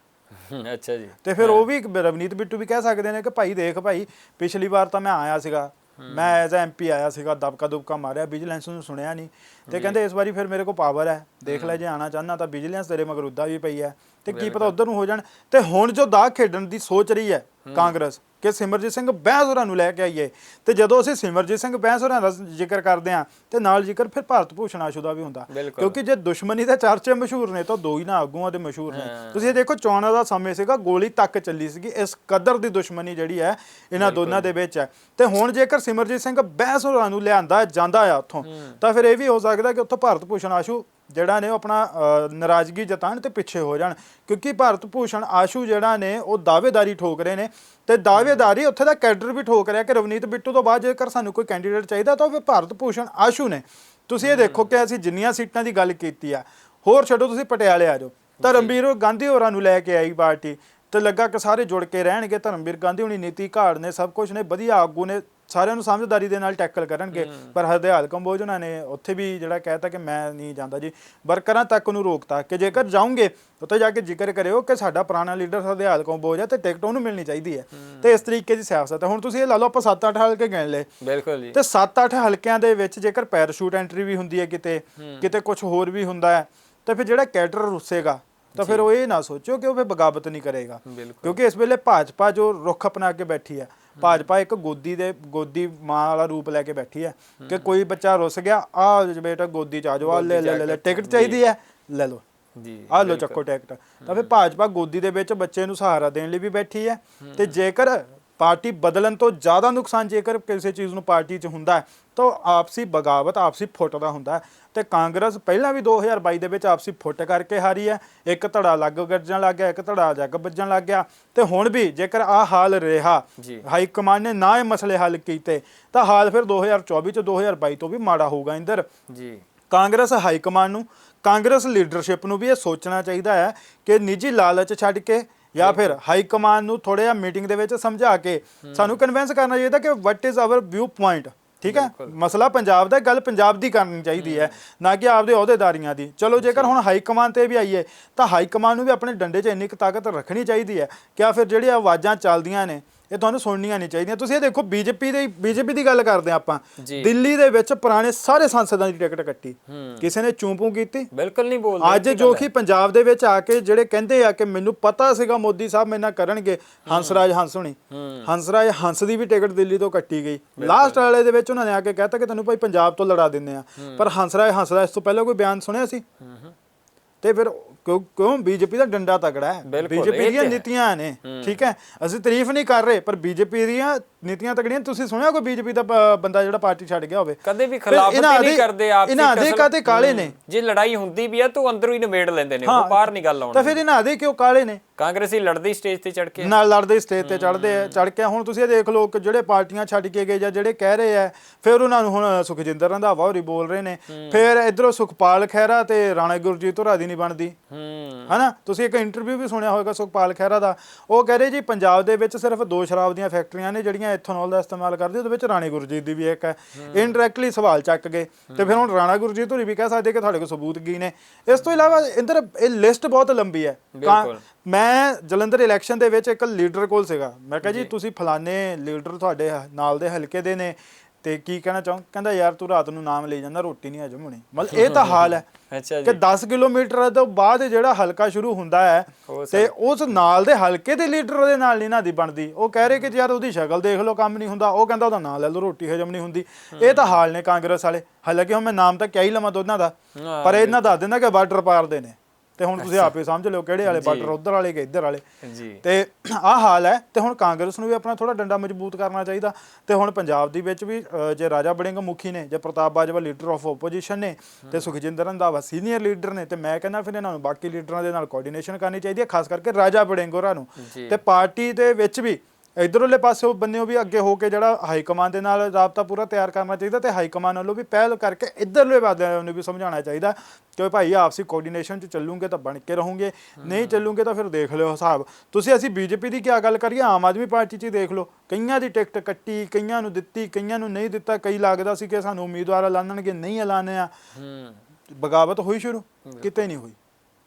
ਹੂੰ, ਅੱਛਾ ਜੀ। ਤੇ ਫਿਰ ਉਹ ਵੀ ਰਵਨੀਤ ਬਿੱਟੂ ਵੀ ਕਹਿ ਸਕਦੇ ਨੇ ਕਿ ਭਾਈ ਦੇਖ ਭਾਈ ਪਿਛਲੀ ਵਾਰ ਤਾਂ ਮੈਂ ਆਇਆ ਸੀਗਾ ਮੈਂ ਐਜ਼ ਐ ਐਮਪੀ ਆਇਆ ਸੀਗਾ ਦਬਕਾ ਦੁਬਕਾ ਮਾਰਿਆ ਵਿਜੀਲੈਂਸ ਨੂੰ ਸੁਣਿਆ ਨਹੀਂ। ਤੇ ਕਹਿੰਦੇ ਇਸ ਵਾਰੀ ਫਿਰ ਮੇਰੇ ਕੋਲ ਪਾਵਰ ਹੈ। ਦੇਖ ਲੈ ਜੇ ਆਣਾ ਚਾਹਨਾ ਤਾਂ ਵਿਜੀਲੈਂਸ ਤੇਰੇ ਮਗਰ ਉੱਦਾਂ ਵੀ ਪਈ ਹੈ। ਤੇ ਕੀ ਪਤਾ ਉਧਰ ਨੂੰ ਹੋ ਜਾਣ। ਤੇ ਹੁਣ ਜੋ ਦਾਗ ਖੇਡਣ ਦੀ ਸੋਚ ਰਹੀ ਹੈ ਕਾਂਗਰਸ ਕਿ ਸਿਮਰਜੀਤ ਸਿੰਘ ਬੈਂਸ ਹੋਰਾਂ ਨੂੰ ਲੈ ਕੇ ਆਈਏ। ਤੇ ਜਦੋਂ ਅਸੀਂ ਸਿਮਰਜੀਤ ਸਿੰਘ ਬੈਂਸ ਹੋਰਾਂ ਦਾ ਜ਼ਿਕਰ ਕਰਦੇ ਹਾਂ ਤੇ ਨਾਲ ਜ਼ਿਕਰ ਫਿਰ ਭਾਰਤ ਭੂਸ਼ਣ ਆਸ਼ੂ ਦਾ ਵੀ ਹੁੰਦਾ। ਕਿਉਂਕਿ ਜੇ ਦੁਸ਼ਮਣੀ ਦੇ ਚਰਚੇ ਮਸ਼ਹੂਰ ਨੇ ਤਾਂ ਦੋ ਹੀ ਨਾ ਆਗੂਆਂ ਦੇ ਮਸ਼ਹੂਰ ਨੇ। ਤੁਸੀਂ ਇਹ ਦੇਖੋ ਚੋਣਾਂ ਦਾ ਸਮੇਂ ਸੀਗਾ ਗੋਲੀ ਤੱਕ ਚੱਲੀ ਸੀਗੀ। ਇਸ ਕਦਰ ਦੀ ਦੁਸ਼ਮਣੀ ਜਿਹੜੀ ਹੈ ਇਹਨਾਂ ਦੋਨਾਂ ਦੇ ਵਿੱਚ ਹੈ। ਤੇ ਹੁਣ ਜੇਕਰ ਸਿਮਰਜੀਤ ਸਿੰਘ ਬੈਂਸ ਹੋਰਾਂ ਨੂੰ ਲਿਆਂਦਾ ਜਾਂਦਾ ਆ ਉੱਥੋਂ ਤਾਂ ਫਿਰ ਇਹ ਵੀ ਹੋ ਸਕਦਾ ਕਿ ਉੱਥੋਂ ਭਾਰਤ ਭੂਸ਼ਣ ਆਸ਼ੂ ਜਿਹੜਾ ਨੇ ਉਹ ਆਪਣਾ ਨਾਰਾਜ਼ਗੀ ਜਤਾਉਣ ਤੇ ਪਿੱਛੇ ਹੋ ਜਾਣ। ਕਿਉਂਕਿ ਭਾਰਤ ਭੂਸ਼ਣ ਆਸ਼ੂ ਜਿਹੜਾ ਨੇ, ਉਹ ਦਾਅਵੇਦਾਰੀ ਠੋਕ ਰਹੇ ਨੇ ਤੇ ਦਾਅਵੇਦਾਰੀ ਉੱਥੇ ਦਾ ਕੈਡਰ ਵੀ ਠੋਕ ਰਿਹਾ ਕਿ ਰਵਨੀਤ ਬਿੱਟੂ ਤੋਂ ਬਾਅਦ ਜੇਕਰ ਸਾਨੂੰ ਕੋਈ ਕੈਂਡੀਡੇਟ ਚਾਹੀਦਾ ਤਾਂ ਉਹ ਫਿਰ ਭਾਰਤ ਭੂਸ਼ਣ ਆਸ਼ੂ ਨੇ। ਤੁਸੀਂ ਇਹ ਦੇਖੋ ਕਿ ਅਸੀਂ ਜਿੰਨੀਆਂ ਸੀਟਾਂ ਦੀ ਗੱਲ ਕੀਤੀ ਆ, ਹੋਰ ਛੱਡੋ ਤੁਸੀਂ ਪਟਿਆਲੇ ਆ ਜਾਓ। ਧਰਮਵੀਰ ਗਾਂਧੀ ਹੋਰਾਂ ਨੂੰ ਲੈ ਕੇ ਆਈ ਪਾਰਟੀ ਤੇ ਲੱਗਾ ਕਿ ਸਾਰੇ ਜੁੜ ਕੇ ਰਹਿਣਗੇ। ਧਰਮਵੀਰ ਗਾਂਧੀ ਹੁਣੀ ਨੀਤੀ ਘਾੜ ਨੇ, ਸਭ ਕੁਝ ਨੇ, ਵਧੀਆ ਆਗੂ ਨੇ ਸਾਰਿਆਂ ਨੂੰ ਸਮਝਦਾਰੀ ਦੇ ਨਾਲ ਟੈਕਲ ਕਰਨਗੇ। ਪਰ ਹਰਦਿਆਲ ਕੰਬੋਜ ਉਹਨਾਂ ਨੇ ਉੱਥੇ ਵੀ ਜਿਹੜਾ ਕਹਿਤਾ ਕਿ ਮੈਂ ਨਹੀਂ ਜਾਂਦਾ ਜੀ ਵਰਕਰਾਂ ਤੱਕ ਨੂੰ ਰੋਕਤਾ ਕਿ ਜੇਕਰ ਜਾਓਗੇ ਉੱਥੇ ਜਾ ਕੇ ਜ਼ਿਕਰ ਕਰਿਓ ਕਿ ਸਾਡਾ ਪੁਰਾਣਾ ਲੀਡਰ ਹਰਦਿਆਲ ਕੰਬੋਜ ਹੈ ਤੇ ਟਿਕਟ ਉਹਨੂੰ ਮਿਲਣੀ ਚਾਹੀਦੀ ਹੈ। ਤੇ ਇਸ ਤਰੀਕੇ ਦੀ ਸਿਆਸਤ ਹੈ। ਹੁਣ ਤੁਸੀਂ ਇਹ ਲਾ ਲਓ ਆਪਾਂ 7-8 ਹਲਕੇ ਗਿਣ ਲਏ। ਬਿਲਕੁਲ ਜੀ। ਤੇ 7-8 ਹਲਕਿਆਂ ਦੇ ਵਿੱਚ ਜੇਕਰ ਪੈਰਾਸ਼ੂਟ ਐਂਟਰੀ ਵੀ ਹੁੰਦੀ ਹੈ ਕਿਤੇ ਕਿਤੇ ਕੁਝ ਹੋਰ ਵੀ ਹੁੰਦਾ ਹੈ ਤਾਂ ਫਿਰ ਜਿਹੜਾ ਕੈਡਰ ਰੁੱਸੇਗਾ ਤਾਂ ਫਿਰ ਉਹ ਇਹ ਨਾ ਸੋਚੋ ਕਿ ਉਹ ਫਿਰ ਬਗਾਵਤ ਨਹੀਂ ਕਰੇਗਾ। ਕਿਉਂਕਿ ਇਸ ਵੇਲੇ ਭਾਜਪਾ ਜੋ ਰੁੱਖ ਅਪਣਾ ਕੇ ਬੈਠੀ ਹੈ ਭਾਜਪਾ ਇੱਕ ਗੋਦੀ ਦੇ ਗੋਦੀ ਮਾਂ ਵਾਲਾ ਰੂਪ ਲੈ ਕੇ ਬੈਠੀ ਹੈ ਕਿ ਕੋਈ ਬੱਚਾ ਰੁੱਸ ਗਿਆ ਆ ਬੇਟਾ ਗੋਦੀ ਚ ਆ ਜਾਓ ਆ ਲੈ ਲੈ ਲੈ, ਲੈ ਟਿਕਟ ਚਾਹੀਦੀ ਹੈ ਲੈ ਲਓ। ਜੀ ਆ ਲਓ ਚੱਕੋ ਟਿਕਟ। ਤਾਂ ਫਿਰ ਭਾਜਪਾ ਗੋਦੀ ਦੇ ਵਿੱਚ ਬੱਚੇ ਨੂੰ ਸਹਾਰਾ ਦੇਣ ਲਈ ਵੀ ਬੈਠੀ ਹੈ ਤੇ ਜੇਕਰ ਪਾਰਟੀ ਬਦਲਣ ਤੋਂ ਜ਼ਿਆਦਾ ਨੁਕਸਾਨ ਜੇਕਰ ਕਿਸੇ ਚੀਜ਼ ਨੂੰ ਪਾਰਟੀ 'ਚ ਹੁੰਦਾ ਤਾਂ ਆਪਸੀ ਬਗਾਵਤ ਆਪਸੀ ਫੁੱਟ ਦਾ ਹੁੰਦਾ ਤੇ ਕਾਂਗਰਸ ਪਹਿਲਾਂ ਵੀ 2022 ਦੇ ਵਿੱਚ ਆਪਸੀ ਫੁੱਟ ਕਰਕੇ ਹਾਰੀ ਹੈ। ਇੱਕ ਧੜਾ ਲੱਗ ਗੱਜਣ ਲੱਗ ਗਿਆ ਇੱਕ ਧੜਾ ਜੱਗ ਵੱਜਣ ਲੱਗ ਗਿਆ। ਤੇ ਹੁਣ ਵੀ ਜੇਕਰ ਆ ਹਾਲ ਰਿਹਾ। ਹਾਈ ਕਮਾਂਡ ਨੇ ਨਾ ਇਹ ਮਸਲੇ ਹੱਲ ਕੀਤੇ ਤਾਂ ਹਾਲ ਫਿਰ 2024 ਚ 2022 ਤੋਂ ਵੀ ਮਾੜਾ ਹੋਊਗਾ ਇੰਦਰ। ਜੀ। ਕਾਂਗਰਸ ਹਾਈ ਕਮਾਂਡ ਨੂੰ ਕਾਂਗਰਸ ਲੀਡਰਸ਼ਿਪ ਨੂੰ ਵੀ ਇਹ ਸੋਚਣਾ ਚਾਹੀਦਾ ਹੈ ਕਿ ਨਿੱਜੀ ਲਾਲਚ ਛੱਡ ਕੇ ਜਾਂ ਫਿਰ ਹਾਈ ਕਮਾਂਡ ਨੂੰ ਥੋੜਾ ਜਿਹਾ ਮੀਟਿੰਗ ਦੇ ਵਿੱਚ ਸਮਝਾ ਕੇ ਸਾਨੂੰ ਕਨਵਿੰਸ ਕਰਨਾ ਚਾਹੀਦਾ ਕਿ what is our view point ਠੀਕ ਹੈ? ਮਸਲਾ ਪੰਜਾਬ ਦਾ ਗੱਲ ਪੰਜਾਬ ਦੀ ਕਰਨੀ ਚਾਹੀਦੀ ਹੈ ਨਾ ਕਿ ਆਪਦੇ ਅਹੁਦੇਦਾਰੀਆਂ ਦੀ। ਚਲੋ ਜੇਕਰ ਹੁਣ ਹਾਈ ਕਮਾਂਡ ਤੇ ਵੀ ਆਈਏ ਤਾਂ ਹਾਈ ਕਮਾਂਡ ਨੂੰ ਵੀ ਆਪਣੇ ਡੰਡੇ 'ਚ ਇੰਨੀ ਕੁ ਤਾਕਤ ਰੱਖਣੀ ਚਾਹੀਦੀ ਹੈ। ਕਿ ਆ ਫਿਰ ਜਿਹੜੀਆਂ ਆਵਾਜ਼ਾਂ ਚੱਲਦੀਆਂ ਨੇ ਇਹ ਤੁਹਾਨੂੰ ਸੁਣਨੀਆਂ ਨਹੀਂ ਚਾਹੀਦੀਆਂ। ਤੁਸੀਂ ਇਹ ਦੇਖੋ ਬੀਜੇਪੀ ਦੇ ਬੀਜੇਪੀ ਦੀ ਗੱਲ ਕਰਦੇ ਹਾਂ ਆਪਾਂ। ਦਿੱਲੀ ਦੇ ਵਿੱਚ ਪੁਰਾਣੇ ਸਾਰੇ ਸੰਸਦਾਂ ਦੀ ਟਿਕਟ ਕੱਟੀ। ਕਿਸੇ ਨੇ ਚੂੰਪੂ ਕੀਤੀ। ਬਿਲਕੁਲ ਨਹੀਂ ਬੋਲਦੇ ਅੱਜ ਜੋ ਕਿ ਪੰਜਾਬ ਦੇ ਵਿੱਚ ਆ ਕੇ ਜਿਹੜੇ ਕਹਿੰਦੇ ਆ ਕਿ ਮੈਨੂੰ ਪਤਾ ਸੀਗਾ ਮੋਦੀ ਸਾਹਿਬ ਮੇਰੇ ਨਾਲ ਕਰਨਗੇ ਹੰਸਰਾਜ ਹੰਸ ਹੁਣੀ। ਹੰਸਰਾਜ ਹੰਸ ਦੀ ਵੀ ਟਿਕਟ ਦਿੱਲੀ ਤੋਂ ਕੱਟੀ ਗਈ। ਲਾਸਟ ਵਾਲੇ ਦੇ ਵਿੱਚ ਉਹਨਾਂ ਨੇ ਆ ਕੇ ਕਹਿਤਾ ਕਿ ਤੈਨੂੰ ਭਾਈ ਪੰਜਾਬ ਤੋਂ ਲੜਾ ਦਿੰਦੇ ਆ। ਪਰ ਹੰਸਰਾਜ ਹੰਸ ਦਾ ਇਸ ਤੋਂ ਪਹਿਲਾਂ ਕੋਈ ਬਿਆਨ ਸੁਣਿਆ ਸੀ? ਤੇ ਫਿਰ ਕਿਉਂ ਕਿਉਂ ਬੀਜੇਪੀ ਦਾ ਡੰਡਾ ਤਗੜਾ ਹੈ? ਬੀਜੇਪੀ ਦੀਆਂ ਤੇ। ਨੀਤੀਆਂ ਨੇ ਠੀਕ ਹੈ? ਅਸੀਂ ਤਾਰੀਫ ਨਹੀਂ ਕਰ ਰਹੇ ਪਰ ਬੀਜੇਪੀ ਦੀਆਂ ਨੀਤੀਆਂ ਤਗੜੀਆਂ ਤੁਸੀਂ ਸੁਣਿਆ ਕੋਈ ਬੀਜੇਪੀ ਦਾ ਬੰਦਾ ਜਿਹੜਾ ਪਾਰਟੀ ਛੱਡ ਗਿਆ ਹੋਵੇ? ਕਦੇ ਵੀ ਖਿਲਾਫਤ ਨਹੀਂ ਕਰਦੇ ਆਪ ਇਹਨਾਂ ਦੇ ਕਾਤੇ ਕਾਲੇ ਨੇ? ਜੇ ਲੜਾਈ ਹੁੰਦੀ ਵੀ ਹੈ ਤਾਂ ਅੰਦਰੋਂ ਹੀ ਨਿਬੇੜ ਲੈਂਦੇ ਨੇ ਉਹ ਬਾਹਰ ਨਹੀਂ ਗੱਲ ਤਾਂ ਆਉਣੀ ਫਿਰ ਇਹਨਾਂ ਦੇ ਕਿਉਂ ਕਾਲੇ ਨੇ? ਕਾਂਗਰਸੀ ਲੜਦੀ ਸਟੇਜ ਤੇ ਚੜ ਕੇ ਨਾਲ ਲੜਦੇ ਸਟੇਜ ਤੇ ਚੜਦੇ ਆ ਚੜ ਕੇ ਹੁਣ ਤੁਸੀਂ ਇਹ ਦੇਖ ਲਓ ਕਿ ਜਿਹੜੇ ਪਾਰਟੀਆਂ ਛੱਡ ਕੇ ਗਏ ਜਾਂ ਜਿਹੜੇ ਕਹਿ ਰਹੇ ਆ ਫਿਰ ਉਹਨਾਂ ਨੂੰ ਹੁਣ ਸੁਖਜਿੰਦਰ ਰੰਧਾਵਾ ਹੋਰੀ ਬੋਲ ਰਹੇ ਨੇ। ਫਿਰ ਇਧਰੋਂ ਸੁਖਪਾਲ ਖਹਿਰਾ ਤੇ ਰਾਣਾ ਗੁਰਜੀਤ ਹੋਰਾਂ ਦੀ ਨਹੀਂ ਬਣਦੀ। ਹਨਾ? ਤੁਸੀਂ ਇੱਕ ਇੰਟਰਵਿਊ ਵੀ ਸੁਣਿਆ ਹੋਵੇਗਾ ਸੁਖਪਾਲ ਖਹਿਰਾ ਦਾ। ਉਹ ਕਹਿ ਰਹੇ ਜੀ ਪੰਜਾਬ ਦੇ ਵਿੱਚ ਸਿਰਫ ਦੋ ਸ਼ਰਾਬ ਦੀਆਂ ਫੈਕਟਰੀਆਂ ਨੇ ਜਿਹੜੀਆਂ ਇਥਨੋਲ ਦਾ ਇਸਤੇਮਾਲ ਕਰਦੀ ਉਹਦੇ ਵਿੱਚ ਰਾਣੀ ਗੁਰਜੀਤ ਦੀ ਵੀ ਇੱਕ ਹੈ। ਇਨਡਾਇਰੈਕਟਲੀ ਸਵਾਲ ਚੱਕ ਗਏ। ਤੇ ਫਿਰ ਹੁਣ ਰਾਣਾ ਗੁਰਜੀਤ ਹੋਰੀ ਵੀ ਕਹਿ ਸਕਦੇ ਕਿ ਤੁਹਾਡੇ ਕੋਲ ਸਬੂਤ ਕੀ ਨੇ। ਇਸ ਤੋਂ ਇਲਾਵਾ ਇੰਦਰ ਇਹ ਲਿਸਟ ਬਹੁਤ ਲੰਬੀ ਹੈ। ਮੈਂ ਜਲੰਧਰ ਇਲੈਕਸ਼ਨ ਦੇ ਵਿੱਚ ਇੱਕ ਲੀਡਰ ਕੋਲ ਸੀਗਾ। ਮੈਂ ਕਿਹਾ ਜੀ ਤੁਸੀਂ ਫਲਾਣੇ ਲੀਡਰ ਤੁਹਾਡੇ ਨਾਲ ਦੇ ਹਲਕੇ ਦੇ ਨੇ ਤੇ ਕੀ ਕਹਿਣਾ ਚਾਹੋ? ਕਹਿੰਦਾ ਯਾਰ ਤੂੰ ਰਾਤ ਨੂੰ ਨਾਮ ਲਈ ਜਾਂਦਾ ਰੋਟੀ ਨਹੀਂ ਹਜਮ ਹੋਣੀ। ਮਤਲਬ ਇਹ ਤਾਂ ਹਾਲ ਹੈ ਕਿ ਜੀ। 10 ਕਿਲੋਮੀਟਰ ਤੋਂ ਬਾਅਦ ਜਿਹੜਾ ਹਲਕਾ ਸ਼ੁਰੂ ਹੁੰਦਾ ਹੈ ਤੇ ਉਸ ਨਾਲ ਦੇ ਹਲਕੇ ਦੇ ਲੀਡਰ ਦੇ ਨਾਲ ਨਹੀਂ ਨਾ ਦੀ ਬਣਦੀ। ਉਹ ਕਹਿ ਰਹੇ ਕਿ ਯਾਰ ਉਹਦੀ ਸ਼ਕਲ ਦੇਖ ਲਓ ਕੰਮ ਨਹੀਂ ਹੁੰਦਾ। ਉਹ ਕਹਿੰਦਾ ਉਹਦਾ ਨਾਂ ਲੈ ਲਓ ਰੋਟੀ ਹਜਮ ਨਹੀਂ ਹੁੰਦੀ। ਇਹ ਤਾਂ ਹਾਲ ਨੇ ਕਾਂਗਰਸ ਵਾਲੇ। ਹਾਲਾਂਕਿ ਹੁਣ ਮੈਂ ਨਾਮ ਤਾਂ ਕਿਆ ਹੀ ਲਵਾਂ ਦੋਨਾਂ ਦਾ। ਪਰ ਇਹਨਾਂ ਦੱਸ ਦਿੰਦਾ ਕਿ ਬਾਰਡਰ ਪਾਰ ਦੇ ਨੇ। ਤੇ ਹੁਣ ਤੁਸੀਂ ਆਪੇ ਸਮਝ ਲਿਓ ਕਿਹੜੇ ਵਾਲੇ ਬਾਰਡਰ ਉਧਰ ਵਾਲੇ ਕਿ ਇੱਧਰ ਵਾਲੇ। ਜੀ। ਤੇ ਆਹ ਹਾਲ ਹੈ ਤੇ ਹੁਣ ਕਾਂਗਰਸ ਨੂੰ ਵੀ ਆਪਣਾ ਥੋੜਾ ਡੰਡਾ ਮਜ਼ਬੂਤ ਕਰਨਾ ਚਾਹੀਦਾ। ਤੇ ਹੁਣ ਪੰਜਾਬ ਦੇ ਵਿੱਚ ਵੀ ਜੇ ਰਾਜਾ ਬੜਿੰਗ ਮੁਖੀ ਨੇ ਜੇ Partap Bajwa leader of opposition ਨੇ ਤੇ ਸੁਖਜਿੰਦਰ ਰੰਧਾਵਾ ਸੀਨੀਅਰ ਲੀਡਰ ਨੇ ਤੇ ਮੈਂ ਕਹਿੰਦਾ ਫਿਰ ਇਹਨਾਂ ਨੂੰ ਬਾਕੀ ਲੀਡਰਾਂ ਦੇ ਨਾਲ ਕੋਆਰਡੀਨੇਸ਼ਨ ਕਰਨੀ ਚਾਹੀਦੀ ਹੈ ਖਾਸ ਕਰਕੇ ਰਾਜਾ ਬੜਿੰਗ ਹੋਰਾਂ ਨੂੰ। ਤੇ ਪਾਰਟੀ ਦੇ ਵਿੱਚ ਵੀ ਇਧਰਲੇ ਪਾਸੇ ਬੰਨਿਓ ਵੀ ਅੱਗੇ ਹੋ ਕੇ ਜਿਹੜਾ ਹਾਈ ਕਮਾਂਡ ਦੇ ਨਾਲ ਰਾਬਤਾ ਪੂਰਾ ਤਿਆਰ ਕਰਨਾ ਚਾਹੀਦਾ ਤੇ ਹਾਈ ਕਮਾਂਡ ਵੱਲੋਂ ਵੀ ਪਹਿਲ ਕਰਕੇ ਇਧਰਲੇ ਵਾਦਿਆਂ ਨੂੰ ਵੀ ਸਮਝਾਉਣਾ ਚਾਹੀਦਾ ਕਿ ਭਾਈ ਆਪਸੀ ਕੋਆਰਡੀਨੇਸ਼ਨ 'ਚ ਚੱਲੂਗੇ ਤਾਂ ਬਣ ਕੇ ਰਹੋਗੇ ਨਹੀਂ ਚੱਲੂਗੇ ਤਾਂ ਫਿਰ ਦੇਖ ਲਿਓ ਹਿਸਾਬ। ਤੁਸੀਂ ਅਸੀਂ ਬੀਜੇਪੀ ਦੀ ਕੀ ਗੱਲ ਕਰੀਏ? ਆਮ ਆਦਮੀ ਪਾਰਟੀ 'ਚ ਹੀ ਦੇਖ ਲਓ। ਕਈਆਂ ਦੀ ਟਿਕਟ ਕੱਟੀ ਕਈਆਂ ਨੂੰ ਦਿੱਤੀ ਕਈਆਂ ਨੂੰ ਨਹੀਂ ਦਿੱਤਾ। ਕਈ ਲੱਗਦਾ ਸੀ ਕਿ ਸਾਨੂੰ ਉਮੀਦਵਾਰ ਐਲਾਨਣਗੇ ਨਹੀਂ ਐਲਾਨਿਆ। ਬਗਾਵਤ ਹੋਈ ਸ਼ੁਰੂ? ਕਿਤੇ ਨਹੀਂ ਹੋਈ।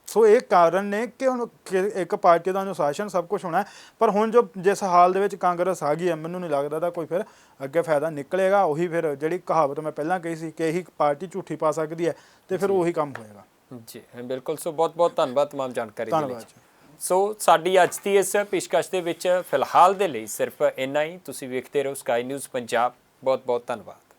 ਸੋ ਇਹ ਕਾਰਨ ਨੇ ਕਿ ਹੁਣ ਕਿ ਇੱਕ ਪਾਰਟੀ ਦਾ ਅਨੁਸ਼ਾਸਨ ਸਭ ਕੁਝ ਹੋਣਾ ਹੈ। ਪਰ ਹੁਣ ਜੋ ਜਿਸ ਹਾਲ ਦੇ ਵਿੱਚ ਕਾਂਗਰਸ ਆ ਗਈ ਹੈ ਮੈਨੂੰ ਨਹੀਂ ਲੱਗਦਾ ਦਾ ਕੋਈ ਫਿਰ ਅੱਗੇ ਫਾਇਦਾ ਨਿਕਲੇਗਾ। ਉਹੀ ਫਿਰ ਜਿਹੜੀ ਕਹਾਵਤ ਮੈਂ ਪਹਿਲਾਂ ਕਹੀ ਸੀ ਕਿ ਇਹੀ ਪਾਰਟੀ ਝੂਠੀ ਪਾ ਸਕਦੀ ਹੈ ਤੇ ਫਿਰ ਉਹੀ ਕੰਮ ਹੋਏਗਾ। ਜੀ ਬਿਲਕੁਲ। ਸੋ ਬਹੁਤ ਬਹੁਤ ਧੰਨਵਾਦ ਤਮਾਮ ਜਾਣਕਾਰੀ ਦੇ ਲਈ ਧੰਨਵਾਦ ਜੀ। ਸੋ ਸਾਡੀ ਅੱਜ ਦੀ ਇਸ ਪੇਸ਼ਕਸ਼ ਦੇ ਵਿੱਚ ਫਿਲਹਾਲ ਦੇ ਲਈ ਸਿਰਫ ਇੰਨਾ ਹੀ। ਤੁਸੀਂ ਵੇਖਦੇ ਰਹੋ ਸਕਾਈ ਨਿਊਜ਼ ਪੰਜਾਬ। ਬਹੁਤ ਬਹੁਤ ਧੰਨਵਾਦ।